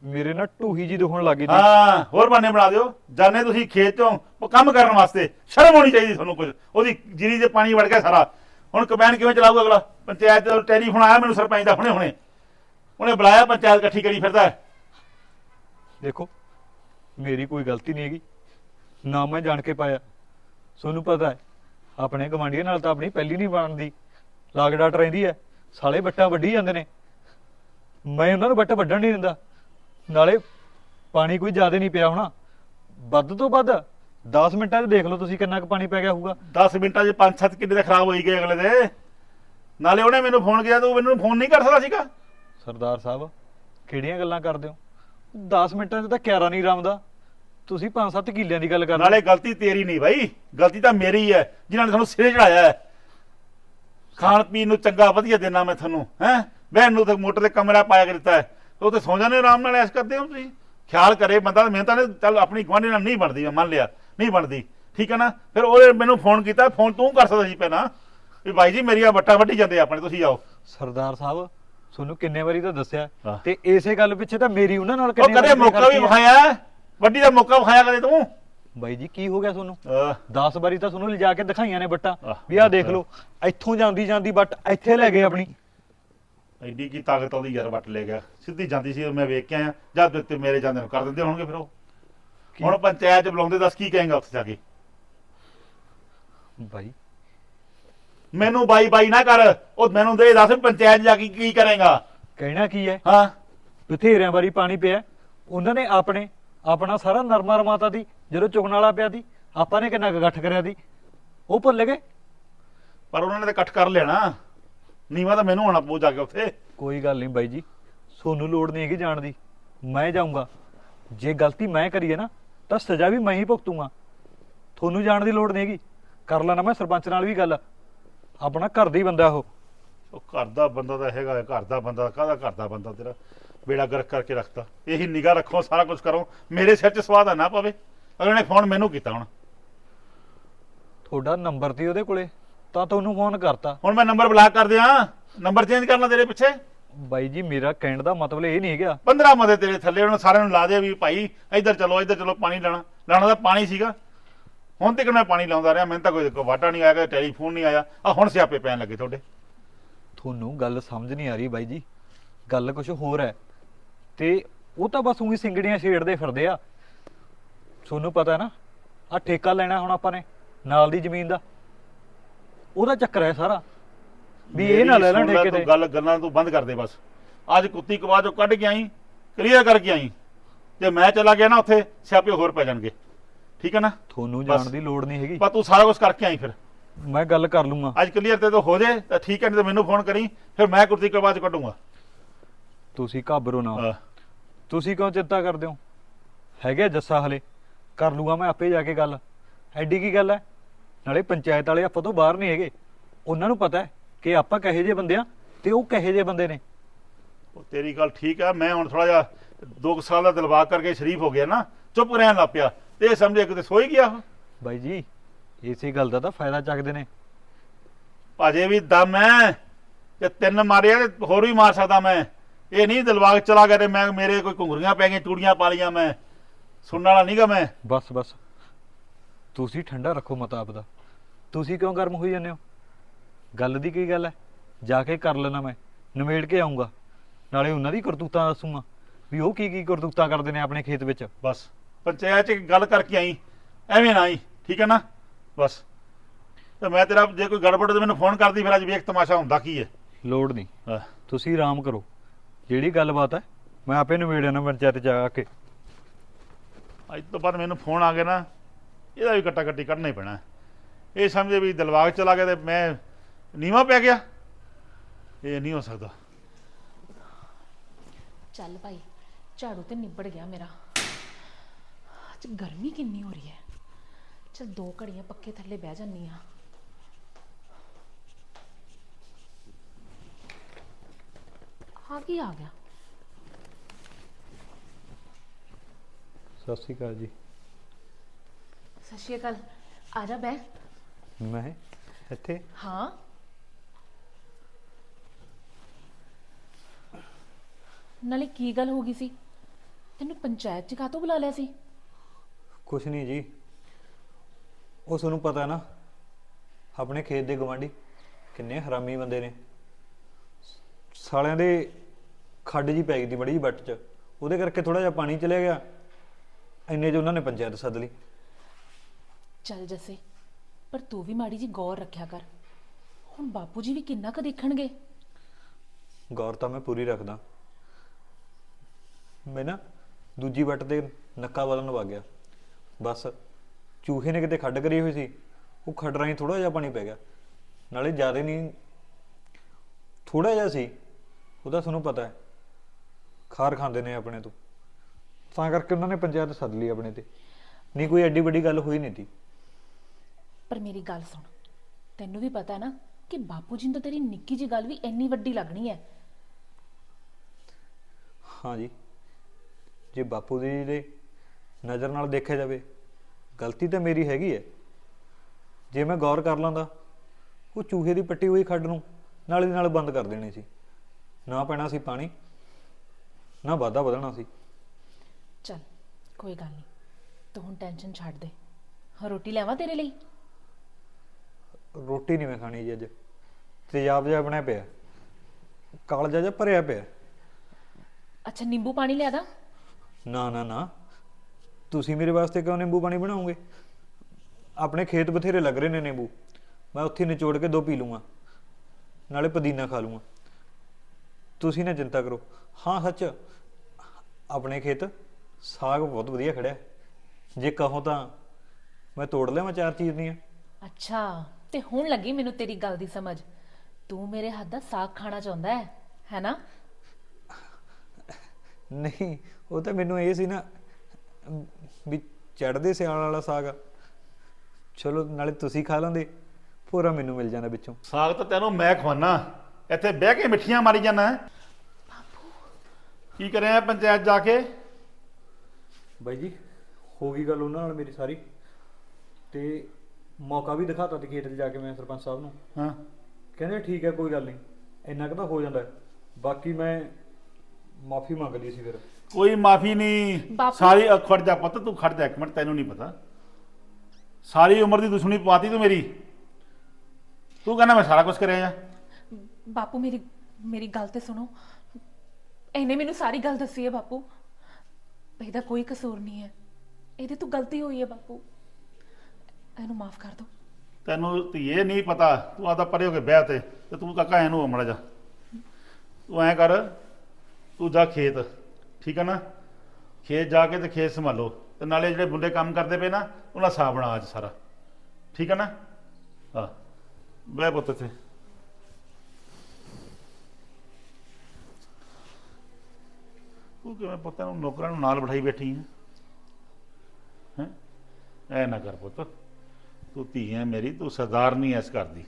S3: ਮੇਰੇ ਨਾ ਢੂਹੀ ਜੀ ਦੁਖਣ ਲੱਗੀ ਤੀ
S2: ਹਾਂ ਹੋਰ ਬਾਨੇ ਬਣਾ ਦਿਓ। ਜਾਣੇ ਤੁਸੀਂ ਖੇਤ ਚੋਂ ਉਹ ਕੰਮ ਕਰਨ ਵਾਸਤੇ। ਸ਼ਰਮ ਹੋਣੀ ਚਾਹੀਦੀ ਤੁਹਾਨੂੰ ਕੁਝ। ਉਹਦੀ ਜੀਰੀ 'ਚ ਪਾਣੀ ਵੜ ਗਿਆ ਸਾਰਾ। ਹੁਣ ਕਮੈਨ ਕਿਵੇਂ ਚਲਾਊਗਾ ਅਗਲਾ? ਪੰਚਾਇਤ ਦਾ ਟੈਲੀਫੋਨ ਆਇਆ ਮੈਨੂੰ ਸਰਪੰਚ ਦਾ ਹੁਣੇ ਹੁਣੇ। ਉਹਨੇ ਬੁਲਾਇਆ ਪੰਚਾਇਤ ਇਕੱਠੀ ਕਰੀ ਫਿਰਦਾ ਹੈ।
S3: ਦੇਖੋ ਮੇਰੀ ਕੋਈ ਗਲਤੀ ਨਹੀਂ ਹੈਗੀ। ਨਾ ਮੈਂ ਜਾਣ ਕੇ ਪਾਇਆ। ਤੁਹਾਨੂੰ ਪਤਾ ਹੈ ਆਪਣੇ ਗਵਾਂਢੀਆਂ ਨਾਲ ਤਾਂ ਆਪਣੀ ਪਹਿਲੀ ਨਹੀਂ ਬਣਦੀ। ਲਾਗ ਡਾਟ ਰਹਿੰਦੀ ਹੈ। ਸਾਲੇ ਬੱਟਾ ਵੱਢੀ ਜਾਂਦੇ ਨੇ। ਮੈਂ ਉਹਨਾਂ ਨੂੰ ਬੱਟਾ ਵੱਢਣ ਨਹੀਂ ਦਿੰਦਾ। ਨਾਲੇ ਪਾਣੀ ਕੋਈ ਜ਼ਿਆਦਾ ਨਹੀਂ ਪਿਆ ਹੋਣਾ। ਵੱਧ ਤੋਂ ਵੱਧ 10 ਮਿੰਟਾਂ 'ਚ ਦੇਖ ਲਓ ਤੁਸੀਂ ਕਿੰਨਾ ਕੁ ਪਾਣੀ ਪੈ ਗਿਆ ਹੋਊਗਾ।
S2: 10 ਮਿੰਟਾਂ 'ਚ 5-7 ਕਿੱਲੇ ਦਾ ਖਰਾਬ ਹੋਈ ਗਏ ਅਗਲੇ ਦੇ। ਨਾਲੇ ਉਹਨੇ ਮੈਨੂੰ ਫੋਨ ਕੀਤਾ ਤੂੰ ਮੈਨੂੰ ਫੋਨ ਨਹੀਂ ਕਰ ਸਕਦਾ ਸੀਗਾ।
S3: ਸਰਦਾਰ ਸਾਹਿਬ ਕਿਹੜੀਆਂ ਗੱਲਾਂ ਕਰਦੇ ਹੋ? 10 ਮਿੰਟਾਂ 'ਚ ਤਾਂ ਕਿਆਰਾ ਨਹੀਂ ਰਾਮਦਾ। ਤੁਸੀਂ 5-7 ਕਿੱਲਿਆਂ ਦੀ ਗੱਲ ਕਰ ਰਹੇ
S2: ਨਾਲੇ ਗਲਤੀ ਤੇਰੀ ਨਹੀਂ ਭਾਈ ਗਲਤੀ ਤਾਂ ਮੇਰੀ ਹੈ ਜਿਨ੍ਹਾਂ ਨੇ ਤੁਹਾਨੂੰ ਸਿਰੇ ਚੜਾਇਆ ਹੈ। ਖਾਣ ਪੀਣ ਨੂੰ ਚੰਗਾ ਵਧੀਆ ਦੇਣਾ ਮੈਂ ਤੁਹਾਨੂੰ ਹੈ? ਬਹਿਣ ਨੂੰ ਤੇ ਮੋਟਰ ਤੇ ਕਮਰਾ ਪਾਇਆ ਕੇ ਦਿੱਤਾ ਹੈ। ਉਹ ਤੇ ਸੌਂ ਜਾਂਦੇ ਹੋ ਆਰਾਮ ਨਾਲ ਐਸ ਕਰਦੇ ਹੋ ਤੁਸੀਂ। ਖਿਆਲ ਕਰੇ ਬੰਦਾ ਮਿਹਨਤ ਨੇ ਚੱਲ ਆਪਣੀ ਗੁਆਂਢੀ ਨਾਲ ਨਹੀਂ ਬਣਦੀ ਮੈਂ ਮੰਨ ਲਿਆ ਨਹੀਂ ਬਣਦੀ। ਠੀਕ ਹੈ ਨਾ? ਫਿਰ ਉਹਨੇ ਮੈਨੂੰ ਫੋਨ ਕੀਤਾ ਫੋਨ ਤੂੰ ਕਰ ਸਕਦਾ ਸੀ ਪਹਿਲਾਂ। ਵੀ ਭਾਈ ਜੀ ਮੇਰੀਆਂ ਵੱਟਾਂ ਵੱਢੀ ਜਾਂਦੇ ਆਪਣੇ ਤੁਸੀਂ ਆਓ।
S3: ਸਰਦਾਰ ਸਾਹਿਬ ਤੁਹਾਨੂੰ ਕਿੰਨੇ ਵਾਰੀ ਤਾਂ ਦੱਸਿਆ। ਤੇ ਇਸੇ ਗੱਲ ਪਿੱਛੇ ਤਾਂ ਮੇਰੀ ਉਹਨਾਂ ਨਾਲ
S2: ਉਹ ਕਦੇ
S3: ਵਾਰੀ
S2: ਮੌਕਾ ਵੀ। ਵਿਖਾਇਆ? ਵੱਡੀ ਦਾ ਮੌਕਾ ਵਿਖਾਇਆ ਕਦੇ ਤੂੰ?
S3: ਬਾਈ ਜੀ ਕੀ ਹੋ ਗਿਆ ਤੁਹਾਨੂੰ?
S2: ਅਹ।
S3: 10 ਵਾਰੀ ਤਾਂ ਤੁਹਾਨੂੰ ਲਿਜਾ ਕੇ ਦਿਖਾਈਆਂ ਨੇ ਬੱਟਾਂ ਵੀ ਆਹ ਦੇਖ ਲਓ ਇੱਥੋਂ ਜਾਂਦੀ ਜਾਂਦੀ ਬੱਟ ਇੱਥੇ ਲੈ ਗਏ ਆਪਣੀ।
S2: ਐਡੀ ਕੀ ਤਾਕਤ ਉਹਦੀ ਯਾਰ ਵੱਟ ਲੈ ਗਿਆ। ਸਿੱਧੀ ਜਾਂਦੀ ਸੀ ਮੈਂ ਵੇਖ ਕੇ ਆਇਆ ਜਦ ਤੇ ਮੇਰੇ ਜਾਂਦੇ ਨੂੰ ਕਰ ਦਿੰਦੇ ਹੋਣਗੇ ਫਿਰ ਉਹ? ਹੁਣ ਪੰਚਾਇਤ ਚ ਬੁਲਾਉਂਦੇ ਦੱਸ ਕੀ ਕਹੇਗਾ ਉੱਥੇ ਜਾ ਕੇ?
S3: ਬਾਈ।
S2: ਮੈਨੂੰ ਬਾਈ ਬਾਈ ਨਾ ਕਰ ਉਹ ਮੈਨੂੰ ਦੇ ਦੱਸ ਪੰਚਾਇਤ ਜਾ ਕੇ ਕੀ ਕਰੇਗਾ।
S3: ਕਹਿਣਾ ਕੀ ਹੈ?
S2: ਹਾਂ।
S3: ਬਥੇਰਿਆਂ ਵਾਰੀ ਪਾਣੀ ਪਿਆ। ਉਹਨਾਂ ਨੇ ਆਪਣੇ ਆਪਣਾ ਸਾਰਾ ਨਰਮਾ ਰਮਾਤਾ ਦੀ ਜਦੋਂ ਚੁਗਣ ਵਾਲਾ ਪਿਆ ਦੀ ਆਪਾਂ ਨੇ ਕਿੰਨਾ ਇਕੱਠ ਕਰਿਆ ਦੀ। ਉਹ ਭੁੱਲ ਗਏ?
S2: ਪਰ ਉਹਨਾਂ ਨੇ ਤਾਂ ਇਕੱਠ ਕਰ ਲੈਣਾ ਨੀਵਾ ਤਾਂ ਮੈਨੂੰ ਹੋਣਾ ਪਊ ਜਾ ਕੇ ਉੱਥੇ।
S3: ਕੋਈ ਗੱਲ ਨਹੀਂ ਬਾਈ ਜੀ ਸੋਨੂੰ ਲੋੜ ਨਹੀਂ ਹੈਗੀ ਜਾਣ ਦੀ। ਮੈਂ ਜਾਊਂਗਾ। ਜੇ ਗਲਤੀ ਮੈਂ ਕਰੀ ਹੈ ਨਾ ਤਾਂ ਸਜ਼ਾ ਵੀ ਮੈਂ ਹੀ ਭੁਗਤੂੰਗਾ। ਤੁਹਾਨੂੰ ਜਾਣ ਦੀ ਲੋੜ ਨਹੀਂ ਹੈਗੀ। ਕਰ ਲੈਣਾ ਮੈਂ ਸਰਪੰਚ ਨਾਲ ਵੀ ਗੱਲ। ਆਪਣਾ ਘਰ ਦਾ ਹੀ ਬੰਦਾ ਉਹ।
S2: ਉਹ ਘਰ ਦਾ ਬੰਦਾ ਤਾਂ ਹੈਗਾ ਹੈ, ਘਰ ਦਾ ਬੰਦਾ ਕਾਹਦਾ ਘਰ ਦਾ ਬੰਦਾ ਤੇਰਾ? ਬੇੜਾ ਗਰਕ ਕਰਕੇ ਰੱਖਤਾ। ਇਹੀ ਨਿਗਾਹ ਰੱਖੋ ਸਾਰਾ ਕੁਝ ਕਰੋ। ਮੇਰੇ ਸਿਰ 'ਚ ਸਵਾਦ ਨਾ ਪਵੇ। ਅਗਲੇ ਨੇ ਫੋਨ ਮੈਨੂੰ ਕੀਤਾ ਹੁਣ।
S3: ਤੁਹਾਡਾ ਨੰਬਰ ਤੇ ਉਹਦੇ ਕੋਲੇ। ਤਾਂ ਤੁਹਾਨੂੰ ਫੋਨ ਕਰਤਾ।
S2: ਹੁਣ ਮੈਂ ਨੰਬਰ ਬਲਾਕ ਕਰ ਦਿਆਂ। ਨੰਬਰ ਚੇਂਜ ਕਰਨਾ ਤੇਰੇ ਪਿੱਛੇ।
S3: ਬਾਈ ਜੀ ਮੇਰਾ ਕਹਿਣ ਦਾ ਮਤਲਬ ਇਹ ਨਹੀਂ ਹੈਗਾ।
S2: 15 ਮਦੇ ਤੇਰੇ ਥੱਲੇ ਉਹਨਾਂ ਸਾਰਿਆਂ ਨੂੰ ਲਾ ਦੇ ਵੀ ਭਾਈ ਇੱਧਰ ਚਲੋ ਇੱਧਰ ਚਲੋ ਪਾਣੀ ਲੈਣਾ। ਲੈਣਾ ਤਾਂ ਪਾਣੀ ਸੀਗਾ। ਹੁਣ ਤੱਕ ਮੈਂ ਪਾਣੀ ਲਾਉਂਦਾ ਰਿਹਾ ਮੈਨੂੰ ਤਾਂ ਕੋਈ ਕੋਈ ਵਾਟਾ ਨਹੀਂ ਆਇਆ ਕੋਈ ਟੈਲੀਫੋਨ ਨਹੀਂ ਆਇਆ। ਆ ਹੁਣ ਸਿਆਪੇ ਪੈਣ ਲੱਗੇ ਤੁਹਾਡੇ।
S3: ਤੁਹਾਨੂੰ ਗੱਲ ਸਮਝ ਨਹੀਂ ਆ ਰਹੀ ਬਾਈ ਜੀ। ਗੱਲ ਕੁਝ ਹੋਰ ਹੈ। ਤੇ ਉਹ ਤਾਂ ਬਸ ਉਹੀ ਸਿੰਗੜੀਆਂ ਛੇੜਦੇ ਫਿਰਦੇ ਆ। ਤੁਹਾਨੂੰ ਪਤਾ ਹੈ ਨਾ ਆ ਠੇਕਾ ਲੈਣਾ ਹੁਣ ਆਪਾਂ ਨੇ ਨਾਲ ਦੀ ਜ਼ਮੀਨ ਦਾ। ਉਹਦਾ ਚੱਕਰ ਹੈ ਸਾਰਾ। ਵੀ ਇਹ ਨਾ ਲੈ ਲੈਣ ਠੇਕੇ
S2: ਤੂੰ
S3: ਤੇ।
S2: ਗੱਲ ਗੱਲਾਂ ਤੂੰ ਬੰਦ ਕਰ ਦੇ ਬਸ। ਅੱਜ ਕੁੱਤੀ ਕਵਾਜੋ ਕੱਢ ਕੇ ਆਈ ਕਲੀਅਰ ਕਰਕੇ ਆਈ। ਜੇ ਮੈਂ ਚਲਾ ਗਿਆ ਨਾ ਉੱਥੇ ਸਿਆਪੇ ਹੋਰ ਪੈ ਜਾਣਗੇ। ਠੀਕ ਹੈ ਨਾ?
S3: ਤੁਹਾਨੂੰ। ਜਾਣ ਦੀ ਲੋੜ ਨਹੀਂ ਹੈਗੀ।
S2: ਪਰ ਤੂੰ ਸਾਰਾ ਕੁਝ ਕਰਕੇ ਆਈ ਫਿਰ।
S3: ਮੈਂ ਗੱਲ ਕਰ ਲੂੰਗਾ।
S2: ਅੱਜ ਕਲੀਅਰ ਤੇ ਤਾਂ ਹੋ ਜੇ ਤਾਂ ਠੀਕ ਹੈ ਨਹੀਂ ਤਾਂ ਮੈਨੂੰ ਫੋਨ ਕਰੀ ਫਿਰ ਮੈਂ ਕੁੱਤੀ ਕਵਾਜ ਕੱਢੂੰਗਾ।
S3: ਤੁਸੀਂ ਘਾਬਰੋ ਨਾ। ਤੁਸੀਂ ਕਿਉਂ ਚਿੰਤਾ ਕਰਦੇ ਹੋ? ਹੈਗਾ ਜੱਸਾ ਹਲੇ। ਕਰ ਲੂਗਾ ਮੈਂ ਆਪੇ ਜਾ ਕੇ ਗੱਲ। ਐਡੀ ਕੀ ਗੱਲ ਹੈ? ਨਾਲੇ ਪੰਚਾਇਤ ਵਾਲੇ ਆਪਾਂ ਤੋਂ ਬਾਹਰ ਨਹੀਂ ਹੈਗੇ। ਉਹਨਾਂ ਨੂੰ ਪਤਾ ਹੈ ਕਿ ਆਪਾਂ ਕਹੇ ਜੇ ਬੰਦੇ ਆ ਤੇ ਉਹ ਕਹੇ ਜੇ ਬੰਦੇ ਨੇ।
S2: ਉਹ ਤੇਰੀ ਗੱਲ ਠੀਕ ਆ ਮੈਂ ਹੁਣ ਥੋੜਾ ਜਿਹਾ ਦੋ ਕੁ ਸਾਲ ਦਾ ਦਿਲਵਾਗ ਕਰਕੇ ਸ਼ਰੀਫ ਹੋ ਗਿਆ ਨਾ ਚੁੱਪ ਰਹਿਣ ਲੱਗ ਪਿਆ। ਤੇ ਇਹ ਸਮਝੇ ਕਿਤੇ ਸੋਈ ਗਿਆ।
S4: ਬਾਈ ਜੀ ਇਸੇ ਗੱਲ ਦਾ ਤਾਂ ਫਾਇਦਾ ਚੱਕਦੇ ਨੇ।
S2: ਭਾਜੇ ਵੀ ਦਮ ਹੈ ਤੇ ਤਿੰਨ ਮਾਰਿਆ ਤੇ ਹੋਰ ਵੀ ਮਾਰ ਸਕਦਾ ਮੈਂ। ਇਹ ਨਹੀਂ ਦਿਲਵਾਗ ਚਲਾ ਗਿਆ ਤੇ ਮੈਂ ਮੇਰੇ ਕੋਈ ਘੁੰਗਰੀਆਂ ਪੈ ਗਈਆਂ ਚੂੜੀਆਂ ਪਾ ਲੀਆਂ ਮੈਂ। ਸੁਣਨ ਵਾਲਾ ਨਹੀਂਗਾ ਮੈਂ।
S4: ਬਸ ਬਸ। ਤੁਸੀਂ ਠੰਡਾ ਰੱਖੋ ਮਤਾ ਆਪਦਾ ਤੁਸੀਂ ਕਿਉਂ ਗਰਮ ਹੋਈ ਜਾਂਦੇ ਹੋ? ਗੱਲ ਦੀ ਕੀ ਗੱਲ ਹੈ? ਜਾ ਕੇ ਕਰ ਲੈਣਾ ਮੈਂ ਨਿਮੇੜ ਕੇ ਆਉਂਗਾ। ਨਾਲੇ ਉਹਨਾਂ ਦੀ ਕਰਤੂਤਾਂ ਦੱਸੂਗਾ ਵੀ ਉਹ ਕੀ ਕੀ ਕਰਤੂਤਾਂ ਕਰਦੇ ਨੇ ਆਪਣੇ ਖੇਤ ਵਿੱਚ।
S2: ਬਸ ਪੰਚਾਇਤ ਚ ਗੱਲ ਕਰਕੇ ਆਈ ਐਵੇਂ ਨਾ ਆਈ ਠੀਕ ਹੈ ਨਾ? ਬਸ। ਤੇ ਮੈਂ ਤੇਰਾ ਜੇ ਕੋਈ ਗੜਬੜ ਤੇ ਮੈਨੂੰ ਫੋਨ ਕਰਦੀ ਫਿਰ ਅੱਜ ਵੇਖ ਤਮਾਸ਼ਾ ਹੁੰਦਾ ਕੀ ਹੈ?
S4: ਲੋੜ ਨਹੀਂ।
S2: ਹਾਂ।
S4: ਤੁਸੀਂ ਆਰਾਮ ਕਰੋ। ਜਿਹੜੀ ਗੱਲਬਾਤ ਹੈ ਮੈਂ ਆਪੇ ਨਿਬੇੜਿਆ ਨਾ ਪੰਚਾਇਤ ਜਾ ਕੇ।
S2: ਅੱਜ ਤੋਂ ਬਾਅਦ ਮੈਨੂੰ ਫੋਨ ਆ ਗਿਆ ਨਾ ਇਹਦਾ ਵੀ ਕੱਟਾ ਕੱਟੀ ਕੱਢਣਾ ਹੀ ਪੈਣਾ। ਇਹ ਸਮਝੇ ਵੀ ਦਿਲਵਾਗ ਚਲਾ ਗਿਆ ਤੇ ਮੈਂ ਨੀਵਾ ਪੈ ਗਿਆ? ਇਹ ਨਹੀਂ ਹੋ ਸਕਦਾ।
S1: ਚੱਲ ਭਾਈ ਝਾੜੂ ਤੇ ਨਿਬੜ ਗਿਆ ਮੇਰਾ। ਅੱਜ ਗਰਮੀ ਕਿੰਨੀ ਹੋ ਰਹੀ ਹੈ। ਚਲ ਦੋ ਘੜੀਆਂ ਪੱਕੇ ਥੱਲੇ ਬਹਿ ਜਾਂਦੀ ਆ ਆ ਕੀ ਆ ਗਿਆ?
S4: ਸਤਿ ਸ਼੍ਰੀ ਅਕਾਲ ਜੀ।
S1: ਸਤਿ ਸ਼੍ਰੀ ਅਕਾਲ। ਆ ਜਾ ਬਹਿ।
S4: ਮੈਂ ਇੱਥੇ।
S1: ਹਾਂ। ਨਾਲੇ ਕੀ ਗੱਲ ਹੋ ਗਈ ਸੀ? ਤੈਨੂੰ ਪੰਚਾਇਤ ਚ ਕਾਹਤੋਂ ਬੁਲਾ ਲਿਆ ਸੀ?
S3: ਕੁਛ ਨਹੀਂ ਜੀ। ਉਹ ਤੁਹਾਨੂੰ ਪਤਾ ਨਾ ਆਪਣੇ ਖੇਤ ਦੇ ਗਵਾਂਢੀ ਕਿੰਨੇ ਹਰਾਮੀ ਬੰਦੇ ਨੇ। ਸਾਲਿਆਂ ਦੇ ਖੱਡ ਜੀ ਪੈ ਗਈ ਤੀ ਬੜੀ ਜੀ ਵੱਟ 'ਚ। ਉਹਦੇ ਕਰਕੇ ਥੋੜਾ ਜਿਹਾ ਪਾਣੀ ਚਲਿਆ ਗਿਆ। ਇੰਨੇ 'ਚ ਉਹਨਾਂ ਨੇ ਪੰਚਾਇਤ ਸੱਦ ਲਈ।
S1: ਚੱਲ ਜੱਸੇ ਪਰ ਤੂੰ ਵੀ ਮਾੜੀ ਜੀ ਗੌਰ ਰੱਖਿਆ ਕਰ। ਹੁਣ ਬਾਪੂ ਜੀ ਵੀ ਕਿੰਨਾ ਕੁ ਦੇਖਣਗੇ?
S3: ਗੌਰ ਤਾਂ ਮੈਂ ਪੂਰੀ ਰੱਖਦਾ। ਮੈਂ ਨਾ ਦੂਜੀ ਵੱਟ ਤੇ ਨੱਕਾ ਬਦਲਣ ਵਗ ਗਿਆ। ਬਸ ਚੂਹੇ ਨੇ ਕਿਤੇ ਖੱਡ ਕਰੀ ਹੋਈ ਸੀ, ਉਹ ਖੱਡ ਰਾਹੀਂ ਥੋੜਾ ਜਿਹਾ ਪਾਣੀ ਪੈ ਗਿਆ। ਨਾਲੇ ਜ਼ਿਆਦਾ ਨਹੀਂ ਥੋੜਾ ਜਿਹਾ ਸੀ ਉਹਦਾ ਤੁਹਾਨੂੰ ਪਤਾ ਹੈ। ਖਾਰ ਖਾਂਦੇ ਨੇ ਆਪਣੇ ਤੋਂ। ਤਾਂ ਕਰਕੇ ਉਹਨਾਂ ਨੇ ਪੰਚਾਇਤ ਸੱਦ ਲਈ ਆਪਣੇ ਤੇ। ਨਹੀਂ ਕੋਈ ਐਡੀ ਵੱਡੀ ਗੱਲ ਹੋਈ ਨਹੀਂ ਤੀ।
S1: ਪਰ ਮੇਰੀ ਗੱਲ ਸੁਣ। ਤੈਨੂੰ ਵੀ ਪਤਾ ਨਾ ਕਿ ਬਾਪੂ ਜੀ ਨੂੰ ਤਾਂ ਤੇਰੀ ਨਿੱਕੀ ਜੀ ਗੱਲ ਵੀ ਇੰਨੀ ਵੱਡੀ ਲੱਗਣੀ ਹੈ
S3: ਹਾਂ ਜੀ ਜੇ ਬਾਪੂ ਜੀ ਦੇ ਨਜ਼ਰ ਨਾਲ ਦੇਖਿਆ ਜਾਵੇ ਗਲਤੀ ਤਾਂ ਮੇਰੀ ਹੈਗੀ ਹੈ ਜੇ ਮੈਂ ਗੌਰ ਕਰ ਲਾਂਦਾ ਉਹ ਚੂਹੇ ਦੀ ਪੱਟੀ ਹੋਈ ਖੱਡ ਨੂੰ ਨਾਲ ਦੀ ਨਾਲ ਬੰਦ ਕਰ ਦੇਣੀ ਸੀ। ਨਾ ਪੈਣਾ ਸੀ ਪਾਣੀ ਨਾ ਵਾਧਾ ਵਧਣਾ ਸੀ।
S1: ਚੱਲ ਕੋਈ ਗੱਲ ਨਹੀਂ ਤੂੰ ਹੁਣ ਟੈਨਸ਼ਨ ਛੱਡ ਦੇ। ਹਾਂ ਰੋਟੀ ਲਿਆਵਾਂ ਤੇਰੇ ਲਈ?
S3: ਰੋਟੀ ਨਹੀਂ ਮੈਂ ਖਾਣੀ ਜੀ ਅੱਜ। ਤੇਜ਼ਾਬ ਜਿਹਾ ਬਣਿਆ ਪਿਆ। ਕਾਲਜਾ ਜਿਹਾ ਭਰਿਆ ਪਿਆ।
S1: ਅੱਛਾ ਨਿੰਬੂ ਪਾਣੀ ਲਿਆ ਦਾਂ?
S3: ਨਾ ਨਾ ਨਾ। ਤੁਸੀਂ ਮੇਰੇ ਵਾਸਤੇ ਕਿਉਂ ਨਿੰਬੂ ਪਾਣੀ ਬਣਾਓਗੇ? ਆਪਣੇ ਖੇਤ ਬਥੇਰੇ ਲੱਗ ਰਹੇ ਨੇ ਨਿੰਬੂ। ਮੈਂ ਉੱਥੇ ਨਿਚੋੜ ਕੇ ਦੋ ਪੀ ਲੂੰਗਾ। ਨਾਲੇ ਪੁਦੀਨਾ ਖਾ ਲੂੰਗਾ। ਤੁਸੀਂ ਨਾ ਚਿੰਤਾ ਕਰੋ। ਹਾਂ ਸੱਚ। ਆਪਣੇ ਖੇਤ ਸਾਗ ਬਹੁਤ ਵਧੀਆ ਖੜਿਆ। ਜੇ ਕਹੋ ਤਾਂ ਮੈਂ ਤੋੜ ਲਿਆ ਮੈਂ ਚਾਰ ਚੀਜ਼ ਦੀਆਂ।
S1: ਅੱਛਾ। ਤੇ ਹੁਣ ਲੱਗੀ ਮੈਨੂੰ ਤੇਰੀ ਗੱਲ ਦੀ ਸਮਝ। ਤੂੰ ਮੇਰੇ ਹੱਥ ਦਾ ਸਾਗ ਖਾਣਾ ਚਾਹੁੰਦਾ ਹੈ ਹੈਨਾ
S3: ਨਹੀਂ ਉਹ ਤਾਂ ਮੈਨੂੰ ਇਹ ਸੀ ਨਾ ਅਮ, ਵੀ ਚੜਦੇ ਸਿਆਲ ਵਾਲਾ ਸਾਗ। ਆ। ਚਲੋ ਨਾਲੇ ਤੁਸੀਂ ਖਾ ਲੈਂਦੇ ਪੂਰਾ ਮੈਨੂੰ ਮਿਲ ਜਾਂਦਾ ਵਿੱਚੋਂ।
S2: ਸਾਗ ਤਾਂ ਤੈਨੂੰ ਮੈਂ ਖਵਾਨਾ। ਇੱਥੇ ਬਹਿ ਕੇ ਮਿੱਠੀਆਂ ਮਾਰੀ ਜਾਣਾ ਕੀ ਕਰਿਆ ਪੰਚਾਇਤ ਜਾ ਕੇ?
S3: ਬਾਈ ਜੀ ਹੋ ਗਈ ਗੱਲ ਉਹਨਾਂ ਨਾਲ ਮੇਰੀ ਸਾਰੀ। ਤੇ ਮੌਕਾ ਵੀ ਦਿਖਾਤਾ ਤੇ ਖੇਤ 'ਚ ਜਾ ਕੇ ਮੈਂ ਸਰਪੰਚ ਸਾਹਿਬ ਨੂੰ।
S2: ਹਾਂ।
S3: ਕਹਿੰਦੇ ਠੀਕ ਹੈ ਕੋਈ ਗੱਲ ਨਹੀਂ। ਇੰਨਾ ਕੁ ਤਾਂ ਹੋ ਜਾਂਦਾ ਹੈ। ਬਾਕੀ ਮੈਂ ਮਾਫੀ ਮੰਗ ਲਈ ਸੀ ਫਿਰ।
S2: ਕੋਈ ਮਾਫੀ ਨਹੀਂ।
S1: ਬਾਪੂ-
S2: ਸਾਰੀ ਅ, ਖੜ ਜਾ ਪੁੱਤ ਤੂੰ ਖੜ ਜਾ ਇੱਕ ਮਿੰਟ ਤੈਨੂੰ ਨਹੀਂ ਪਤਾ। ਸਾਰੀ ਉਮਰ ਦੀ ਦੁਸ਼ਮਣੀ ਪਵਾਤੀ ਤੂੰ ਮੇਰੀ। ਤੂੰ ਕਹਿੰਦਾ ਮੈਂ ਸਾਰਾ ਕੁਝ ਕਰਿਆ ਆ।
S1: ਬਾਪੂ ਮੇਰੀ ਮੇਰੀ ਗੱਲ ਤੇ ਸੁਣੋ। ਇਹਨੇ ਮੈਨੂੰ ਸਾਰੀ ਗੱਲ ਦੱਸੀ ਹੈ ਬਾਪੂ। ਇਹਦਾ ਕੋਈ ਕਸੂਰ ਨਹੀਂ ਹੈ। ਇਹਦੇ ਤੋਂ ਗਲਤੀ ਹੋਈ ਹੈ ਬਾਪੂ। ਇਹਨੂੰ ਮਾਫ ਕਰ ਦਿਓ।
S2: ਤੈਨੂੰ ਧੀਏ ਨਹੀਂ ਪਤਾ, ਤੂੰ ਆਦਾ ਪਰੇ ਹੋ ਕੇ ਬਹਿ ਤੇ ਤੇ ਤੂੰ ਕਾਕਾ ਇਹਨੂੰ ਮੜਾ ਜਾ ਤੂੰ ਐਂ ਕਰ, ਤੂੰ ਜਾ ਖੇਤ, ਠੀਕ ਹੈ ਨਾ? ਖੇਤ ਜਾ ਕੇ ਤੇ ਖੇਤ ਸੰਭਾਲੋ, ਤੇ ਨਾਲੇ ਜਿਹੜੇ ਮੁੰਡੇ ਕੰਮ ਕਰਦੇ ਪਏ ਨਾ, ਉਹਨਾਂ ਸਾਹ ਬਣਾ ਅੱਜ ਸਾਰਾ। ਠੀਕ ਹੈ ਨਾ? ਹਾਂ, ਬਹਿ ਪੁੱਤ ਇੱਥੇ। ਤੂੰ ਕਿਵੇਂ ਪੁੱਤਾਂ ਨੂੰ ਨੌਕਰਾਂ ਨੂੰ ਨਾਲ ਬਿਠਾਈ ਬੈਠੀ ਹੈ ਹੈ? ਐ ਨਾ ਕਰ ਪੁੱਤ। ਤੂੰ ਧੀ ਹੈ ਮੇਰੀ ਤੂੰ ਸਰਦਾਰ ਨਹੀਂ ਐਸ ਕਰਦੀ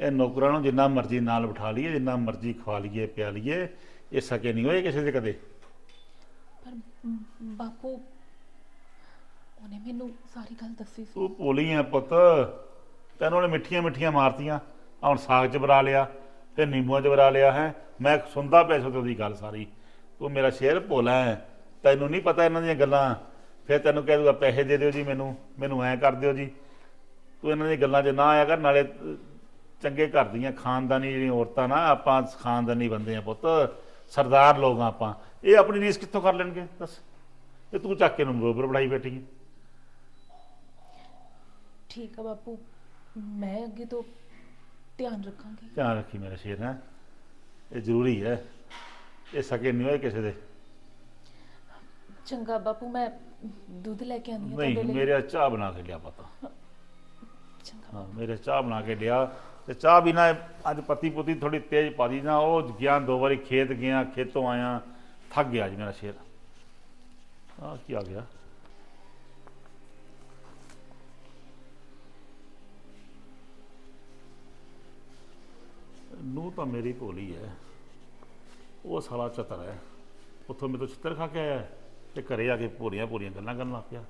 S2: ਇਹ ਨੌਕਰਾਂ ਨੂੰ ਜਿੰਨਾ ਮਰਜ਼ੀ ਨਾਲ ਬਿਠਾ ਲਈਏ ਜਿੰਨਾ ਮਰਜ਼ੀ ਖਵਾ ਲਈਏ ਪਿਆ ਲਈਏ ਇਹ ਸਕੇ ਨਹੀਂ ਹੋਏ ਕਿਸੇ ਦੇ ਕਦੇ।
S1: ਪਰ ਬਾਪੂ ਉਹਨੇ ਮੈਨੂੰ ਸਾਰੀ ਗੱਲ ਦੱਸੀ ਸੀ।
S2: ਤੂੰ ਭੋਲੀ ਆ ਪੁੱਤ। ਤੈਨੂੰ ਉਹਨੇ ਮਿੱਠੀਆਂ ਮਿੱਠੀਆਂ ਮਾਰਤੀਆਂ। ਆਹ ਹੁਣ ਸਾਗ ਚ ਬਰਾ ਲਿਆ ਫਿਰ ਨਿੰਬੂਆਂ ਚ ਬਰਾ ਲਿਆ ਹੈ। ਮੈਂ ਸੁਣਦਾ ਪਿਆ ਸੀ ਉਹਦੀ ਗੱਲ ਸਾਰੀ। ਤੂੰ ਮੇਰਾ ਸ਼ੇਰ ਭੋਲਾ ਹੈ ਤੈਨੂੰ ਨਹੀਂ ਪਤਾ ਇਹਨਾਂ ਦੀਆਂ ਗੱਲਾਂ। ਫਿਰ ਤੈਨੂੰ ਕਹਿ ਦੂਗਾ ਪੈਸੇ ਦੇ ਦਿਓ ਜੀ ਮੈਨੂੰ। ਮੈਨੂੰ ਐਂ ਕਰ ਦਿਓ ਜੀ। ਤੂੰ ਇਹਨਾਂ ਦੀਆਂ ਗੱਲਾਂ 'ਚ ਨਾ ਆਇਆ ਕਰ ਨਾਲੇ ਚੰਗੇ ਘਰ ਦੀਆਂ ਖਾਨਦਾਨੀ ਜਿਹੜੀਆਂ ਔਰਤਾਂ ਨਾ ਆਪਾਂ ਖਾਨਦਾਨੀ ਬੰਦੇ ਆ ਪੁੱਤ ਸਰਦਾਰ ਲੋਕ ਆ ਆਪਾਂ। ਇਹ ਆਪਣੀ ਰੀਸ ਕਿੱਥੋਂ ਕਰ ਲੈਣਗੇ? ਦੱਸ। ਇਹ ਤੂੰ ਚੱਕ ਕੇ ਨੂੰ ਬਰੋਬਰ ਬਣਾਈ ਬੈਠੀ ਹੈ
S1: ਠੀਕ ਆ ਬਾਪੂ ਮੈਂ ਅੱਗੇ ਤੋਂ ਧਿਆਨ ਰੱਖਾਂਗੀ।
S2: ਧਿਆਨ ਰੱਖੀ ਮੇਰਾ ਸ਼ੇਰ ਹੈ। ਇਹ ਜ਼ਰੂਰੀ ਹੈ। ਇਹ ਸਕੇ ਨਹੀਂ ਹੋਏ ਕਿਸੇ ਦੇ।
S1: ਚੰਗਾ ਬਾਪੂ ਮੈਂ ਦੁੱਧ ਲੈ ਕੇ ਆਉਂਦੀ ਹਾਂ
S2: ਨਹੀਂ
S1: ਤੁਹਾਡੇ ਲਈ।
S2: ਮੇਰੇ ਚਾਹ ਬਣਾ ਕੇ ਲਿਆ ਪਤਾ। ਹਾਂ, ਮੇਰੇ ਚਾਹ ਬਣਾ ਕੇ ਡਿਆ ਤੇ ਚਾਹ ਵੀ ਨਾ, ਅੱਜ ਪਤੀ ਪੁਤੀ ਥੋੜੀ ਤੇਜ਼ ਪਾਦੀ ਨਾ, ਉਹ ਗਿਆ, ਦੋ ਵਾਰੀ ਖੇਤ ਗਿਆ, ਖੇਤੋਂ ਆਇਆ, ਥੱਕ ਗਿਆ ਅੱਜ ਮੇਰਾ ਸ਼ੇਰ। ਆ ਕੀ ਆ ਗਿਆ? ਨੂੰ ਤਾਂ ਮੇਰੀ ਭੋਲੀ ਹੈ। ਉਹ ਸਾਲਾ ਚਤਰ ਹੈ। ਉੱਥੋਂ ਮੇਰੇ ਤੋਂ ਚਿੱਤਰ ਖਾ ਕੇ ਆਇਆ ਤੇ ਘਰੇ ਆ ਕੇ ਭੋਲੀਆਂ ਭੋਲੀਆਂ ਗੱਲਾਂ ਕਰਨ ਲੱਗ ਪਿਆ।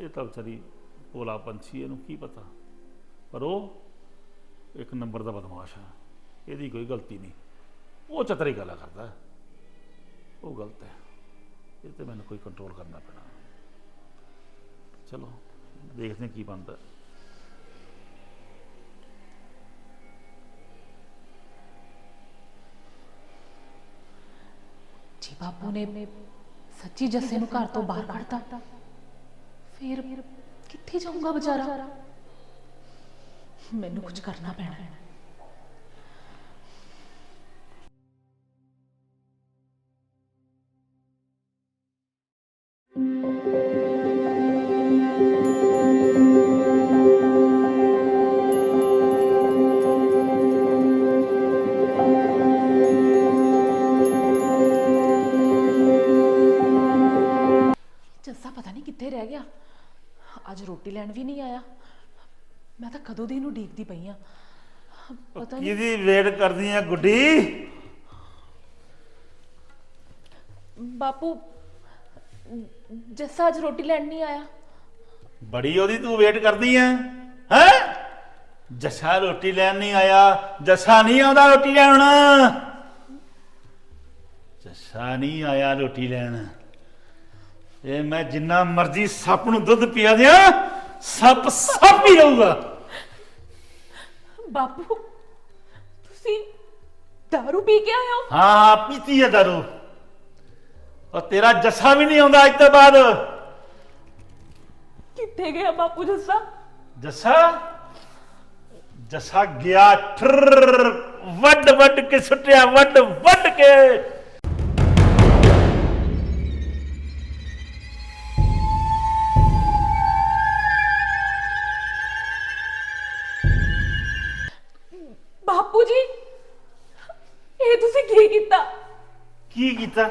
S2: ਇਹ ਤਾਂ ਵਿਚਾਰੀ ਭੋਲਾ ਪੰਛੀ ਇਹਨੂੰ ਕੀ ਪਤਾ? ਪਰ ਉਹ ਇੱਕ ਨੰਬਰ ਦਾ ਬਦਮਾਸ਼ ਹੈ। ਇਹਦੀ ਕੋਈ ਗਲਤੀ ਨਹੀਂ। ਉਹ ਚਤਰੀ ਗੱਲਾਂ ਕਰਦਾ ਉਹ ਗਲਤ ਹੈ। ਇਹ ਤੇ ਮੈਨੂੰ ਕੋਈ ਕੰਟਰੋਲ ਕਰਨਾ ਪੈਣਾ। ਚਲੋ, ਦੇਖਦੇ ਕੀ ਬਣਦਾ
S1: ਜੀ ਬਾਪੂ ਨੇ ਸੱਚੀ ਜੱਸੇ ਨੂੰ ਘਰ ਤੋਂ ਬਾਹਰ ਕੱਢਤਾ, ਫਿਰ ਕਿੱਥੇ ਜਾਊਗਾ ਵਿਚਾਰਾ? ਮੈਨੂੰ ਕੁਝ ਕਰਨਾ ਪੈਣਾ ਹੈ। ਕਦੋਂ ਦੀ ਇਹਨੂੰ ਡੀਕਦੀ ਪਈ ਆ? ਪਤਾ ਨਹੀਂ
S2: ਕਿਹਦੀ ਵੇਟ ਕਰਦੀ ਆ ਗੁੱਡੀ?
S1: ਬਾਪੂ ਜੱਸਾ ਅੱਜ ਰੋਟੀ ਲੈਣ ਨਹੀਂ ਆਇਆ।
S2: ਬੜੀ ਉਹਦੀ ਤੂੰ ਵੇਟ ਕਰਦੀ ਆ ਹੈ? ਜੱਸਾ ਰੋਟੀ ਲੈਣ ਨਹੀਂ ਆਇਆ ਜੱਸਾ ਨਹੀਂ ਆਉਂਦਾ ਰੋਟੀ ਲੈਣ। ਜੱਸਾ ਨਹੀਂ ਆਇਆ ਰੋਟੀ ਲੈਣ। ਇਹ ਮੈਂ ਜਿੰਨਾ ਮਰਜ਼ੀ ਸੱਪ ਨੂੰ ਦੁੱਧ ਪਿਆ ਦਿਆਂ ਸੱਪ ਸੱਪ ਹੀ ਰਹੂਗਾ।
S1: ਬਾਪੂ ਤੁਸੀਂ दारू ਪੀ ਕੇ ਆਏ ਹੋ?
S2: ਹਾਂ ਹਾਂ ਪੀਤੀ ਹੈ ਦਾਰੂ ਔਰ ਤੇਰਾ ਜੱਸਾ ਵੀ ਨਹੀਂ ਆਉਂਦਾ ਅੱਜ ਤੋਂ ਬਾਅਦ।
S1: ਕਿੱਥੇ ਗਿਆ ਬਾਪੂ ਜੱਸਾ?
S2: ਜੱਸਾ? ਜੱਸਾ ਗਿਆ ਠਰ ਵੱਡ ਵੱਡ ਕੇ ਸੁੱਟਿਆ ਵੱਡ ਵੱਡ ਕੇ।
S1: ਕੀਤਾ।
S2: ਕੀ ਕੀਤਾ?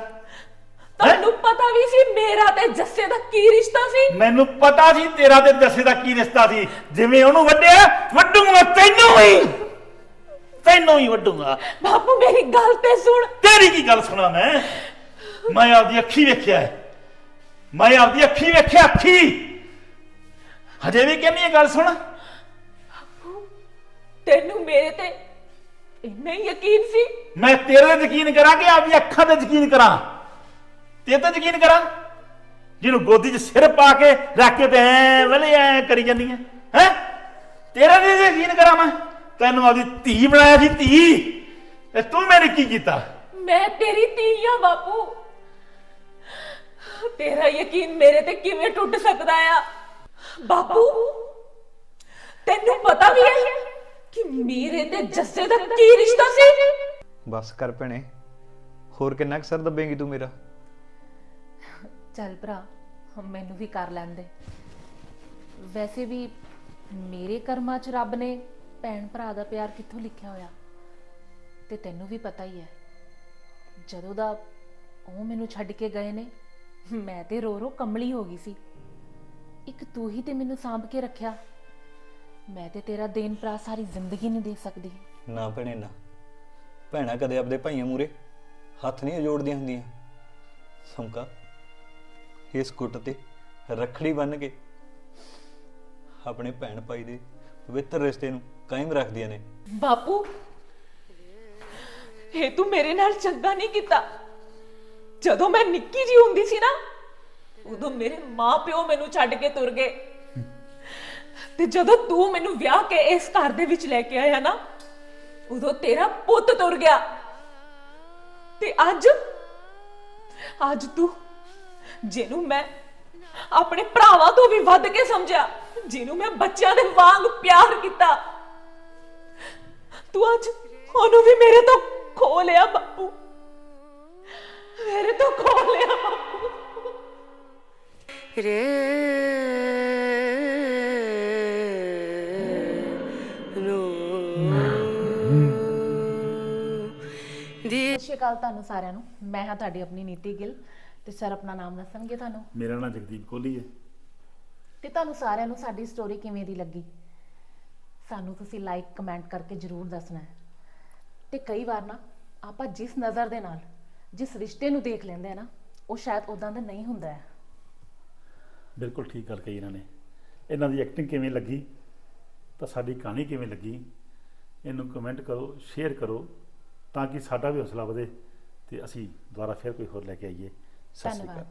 S1: ਤੁਹਾਨੂੰ ਪਤਾ ਵੀ ਸੀ ਮੇਰਾ ਤੇ ਜੱਸੇ ਦਾ ਕੀ ਰਿਸ਼ਤਾ ਸੀ?
S2: ਮੈਨੂੰ ਪਤਾ ਸੀ ਤੇਰਾ ਤੇ ਜੱਸੇ ਦਾ ਕੀ ਰਿਸ਼ਤਾ ਸੀ। ਜਿਵੇਂ ਉਹਨੂੰ ਵੱਡਿਆ ਵੱਡੂਗਾ ਤੈਨੂੰ ਹੀ ਤੈਨੂੰ ਹੀ ਵੱਡੂਗਾ
S1: ਬਾਪੂ ਮੇਰੀ ਗੱਲ ਤੇ ਸੁਣ।
S2: ਤੇਰੀ ਕੀ ਗੱਲ ਸੁਣਾ ਮੈਂ? ਮੈਂ ਆਪਦੀ ਅੱਖੀ ਵੇਖਿਆ। ਮੈਂ ਆਪਦੀ ਅੱਖੀ ਵੇਖਿਆ ਅੱਖੀ। ਹਜੇ ਵੀ ਕਹਿੰਦੀ ਹੈ ਗੱਲ ਸੁਣ।
S1: ਤੈਨੂੰ ਮੇਰੇ ਤੇ ਇੰਨਾ ਹੀ ਯਕੀਨ ਸੀ?
S2: ਮੈਂ ਤੇਰੇ ਤੇ ਯਕੀਨ ਕਰਾਂ ਕਿ ਆਪਣੀ ਅੱਖਾਂ ਤੇ ਯਕੀਨ ਕਰਾਂ? ਤੇ ਤੇ ਯਕੀਨ ਕਰਾਂ? ਜਿਹਨੂੰ ਗੋਦੀ 'ਚ ਸਿਰ ਪਾ ਕੇ ਰੱਖ ਕੇ ਤੇ ਐ ਵਲੇ ਐ ਕਰੀ ਜਾਂਦੀ ਹੈ ਹੈ? ਤੇਰੇ ਤੇ ਯਕੀਨ ਕਰਾਂ ਮੈਂ? ਤੈਨੂੰ ਆਪਦੀ ਧੀ ਬਣਾਇਆ ਸੀ ਧੀ। ਤੇ ਤੂੰ ਮੇਰੇ ਕੀ ਕੀਤਾ?
S1: ਮੈਂ ਤੇਰੀ ਧੀ ਆ ਬਾਪੂ। ਤੇਰਾ ਯਕੀਨ ਮੇਰੇ ਤੇ ਕਿਵੇਂ ਟੁੱਟ ਸਕਦਾ ਆ? ਬਾਪੂ ਤੈਨੂੰ ਪਤਾ ਵੀ ਹੈ ਕਿ ਮੇਰੇ ਤੇ ਜੱਸੇ ਦਾ ਕੀ ਰਿਸ਼ਤਾ ਸੀ?
S3: ਬਸ ਕਰ ਭੈਣੇ। ਹੋਰ ਕਿੰਨਾ ਕੁ ਸਰ ਦੱਬੇਂਗੀ ਤੂੰ ਮੇਰਾ?
S1: ਚੱਲ ਭਰਾ ਮੈਨੂੰ ਵੀ ਕਰ ਲੈਂਦੇ ਵੈਸੇ ਵੀ ਮੇਰੇ ਕਰਮਾਂ 'ਚ ਰੱਬ ਨੇ ਭੈਣ ਭਰਾ ਦਾ ਪਿਆਰ ਕਿੱਥੋਂ ਲਿਖਿਆ ਹੋਇਆ? ਤੇ ਤੈਨੂੰ ਵੀ ਪਤਾ ਹੀ ਹੈ ਜਦੋਂ ਦਾ ਉਹ ਮੈਨੂੰ ਛੱਡ ਕੇ ਗਏ ਨੇ ਮੈਂ ਤੇ ਰੋ ਰੋ ਕੰਮਲੀ ਹੋ ਗਈ ਸੀ। ਇੱਕ ਤੂੰ ਹੀ ਤੇ ਮੈਨੂੰ ਸਾਂਭ ਕੇ ਰੱਖਿਆ। ਮੈਂ ਤੇ ਤੇਰਾ ਦੇਣ ਭਰਾ ਸਾਰੀ ਜ਼ਿੰਦਗੀ ਨਹੀਂ ਦੇ ਸਕਦੀ।
S3: ਨਾ ਭੈਣੇ ਨਾ। ਭੈਣਾਂ ਕਦੇ ਆਪਦੇ ਭਾਈਆਂ ਮੂਰੇ ਹੱਥ ਨਹੀਂ ਜੋੜਦੀਆਂ ਹੁੰਦੀਆਂ। ਸਮਕਾ ਇਸ ਕੁੱਟ ਤੇ ਰੱਖੜੀ ਬੰਨ ਕੇ ਆਪਣੇ ਭੈਣ ਭਾਈ ਦੇ ਪਵਿੱਤਰ ਰਿਸ਼ਤੇ ਨੂੰ ਕਾਇਮ ਰੱਖਦੀਆਂ ਨੇ।
S1: ਬਾਪੂ ਇਹ ਤੂੰ ਮੇਰੇ ਨਾਲ ਚੰਗਾ ਨਹੀਂ ਕੀਤਾ। ਜਦੋਂ ਮੈਂ ਨਿੱਕੀ ਜੀ ਹੁੰਦੀ ਸੀ ਨਾ ਉਦੋਂ ਮੇਰੇ ਮਾਪਿਓ ਮੈਨੂੰ ਛੱਡ ਕੇ ਤੁਰ ਗਏ। ਤੇ ਜਦੋਂ ਤੂੰ ਮੈਨੂੰ ਵਿਆਹ ਕੇ ਇਸ ਘਰ ਦੇ ਵਿੱਚ ਲੈ ਕੇ ਆਇਆ ਨਾ, ਉਦੋਂ ਤੇਰਾ ਪੁੱਤ ਤੁਰ ਗਿਆ। ਤੇ ਅੱਜ ਅੱਜ ਤੂੰ, ਜਿਹਨੂੰ ਮੈਂ ਆਪਣੇ ਭਰਾਵਾਂ ਤੋਂ ਵੀ ਵੱਧ ਕੇ ਸਮਝਿਆ, ਜਿਹਨੂੰ ਮੈਂ ਬੱਚਿਆਂ ਦੇ ਵਾਂਗ ਪਿਆਰ ਕੀਤਾ, ਤੂੰ ਅੱਜ ਉਹਨੂੰ ਵੀ ਮੇਰੇ ਤੋਂ ਖੋ ਲਿਆ ਬਾਪੂ। ਮੇਰੇ ਤੋਂ ਖੋ ਲਿਆ ਬਾਪੂ।
S5: ਰੇ
S1: ਅਕਾਲ ਤੁਹਾਨੂੰ ਸਾਰਿਆਂ ਨੂੰ। ਮੈਂ ਹਾਂ ਤੁਹਾਡੀ ਆਪਣੀ ਨੀਤੀ ਗਿੱਲ ਤੇ ਸਰ ਆਪਣਾ ਨਾਮ ਦੱਸਣਗੇ ਤੁਹਾਨੂੰ।
S2: ਮੇਰਾ ਨਾਮ ਜਗਦੀਪ ਕੋਹਲੀ ਹੈ।
S1: ਤੇ ਤੁਹਾਨੂੰ ਸਾਰਿਆਂ ਨੂੰ ਸਾਡੀ ਸਟੋਰੀ ਕਿਵੇਂ ਦੀ ਲੱਗੀ? ਸਾਨੂੰ ਤੁਸੀਂ ਲਾਈਕ ਕਮੈਂਟ ਕਰਕੇ ਜਰੂਰ ਦੱਸਣਾ ਹੈ। ਤੇ ਕਈ ਵਾਰ ਨਾ ਆਪਾਂ ਜਿਸ ਨਜ਼ਰ ਦੇ ਨਾਲ ਜਿਸ ਰਿਸ਼ਤੇ ਨੂੰ ਦੇਖ ਲੈਂਦੇ ਆ ਨਾ ਉਹ ਸ਼ਾਇਦ ਉਦਾਂ ਦਾ ਨਹੀਂ ਹੁੰਦਾ ਹੈ।
S2: ਬਿਲਕੁਲ ਠੀਕ ਗੱਲ ਕਹੀ ਇਹਨਾਂ ਨੇ। ਇਹਨਾਂ ਦੀ ਐਕਟਿੰਗ ਕਿਵੇਂ ਲੱਗੀ? ਤਾਂ ਸਾਡੀ ਕਹਾਣੀ ਕਿਵੇਂ ਲੱਗੀ? ਇਹਨੂੰ ਕਮੈਂਟ ਕਰੋ ਸ਼ੇਅਰ ਕਰੋ। ਤਾਂ ਕਿ ਸਾਡਾ ਵੀ ਹੌਸਲਾ ਵਧੇ ਤੇ ਅਸੀਂ ਦੁਬਾਰਾ ਫਿਰ ਕੋਈ ਹੋਰ ਲੈ ਕੇ ਆਈਏ। ਸਤਿ ਸ਼੍ਰੀ ਅਕਾਲ।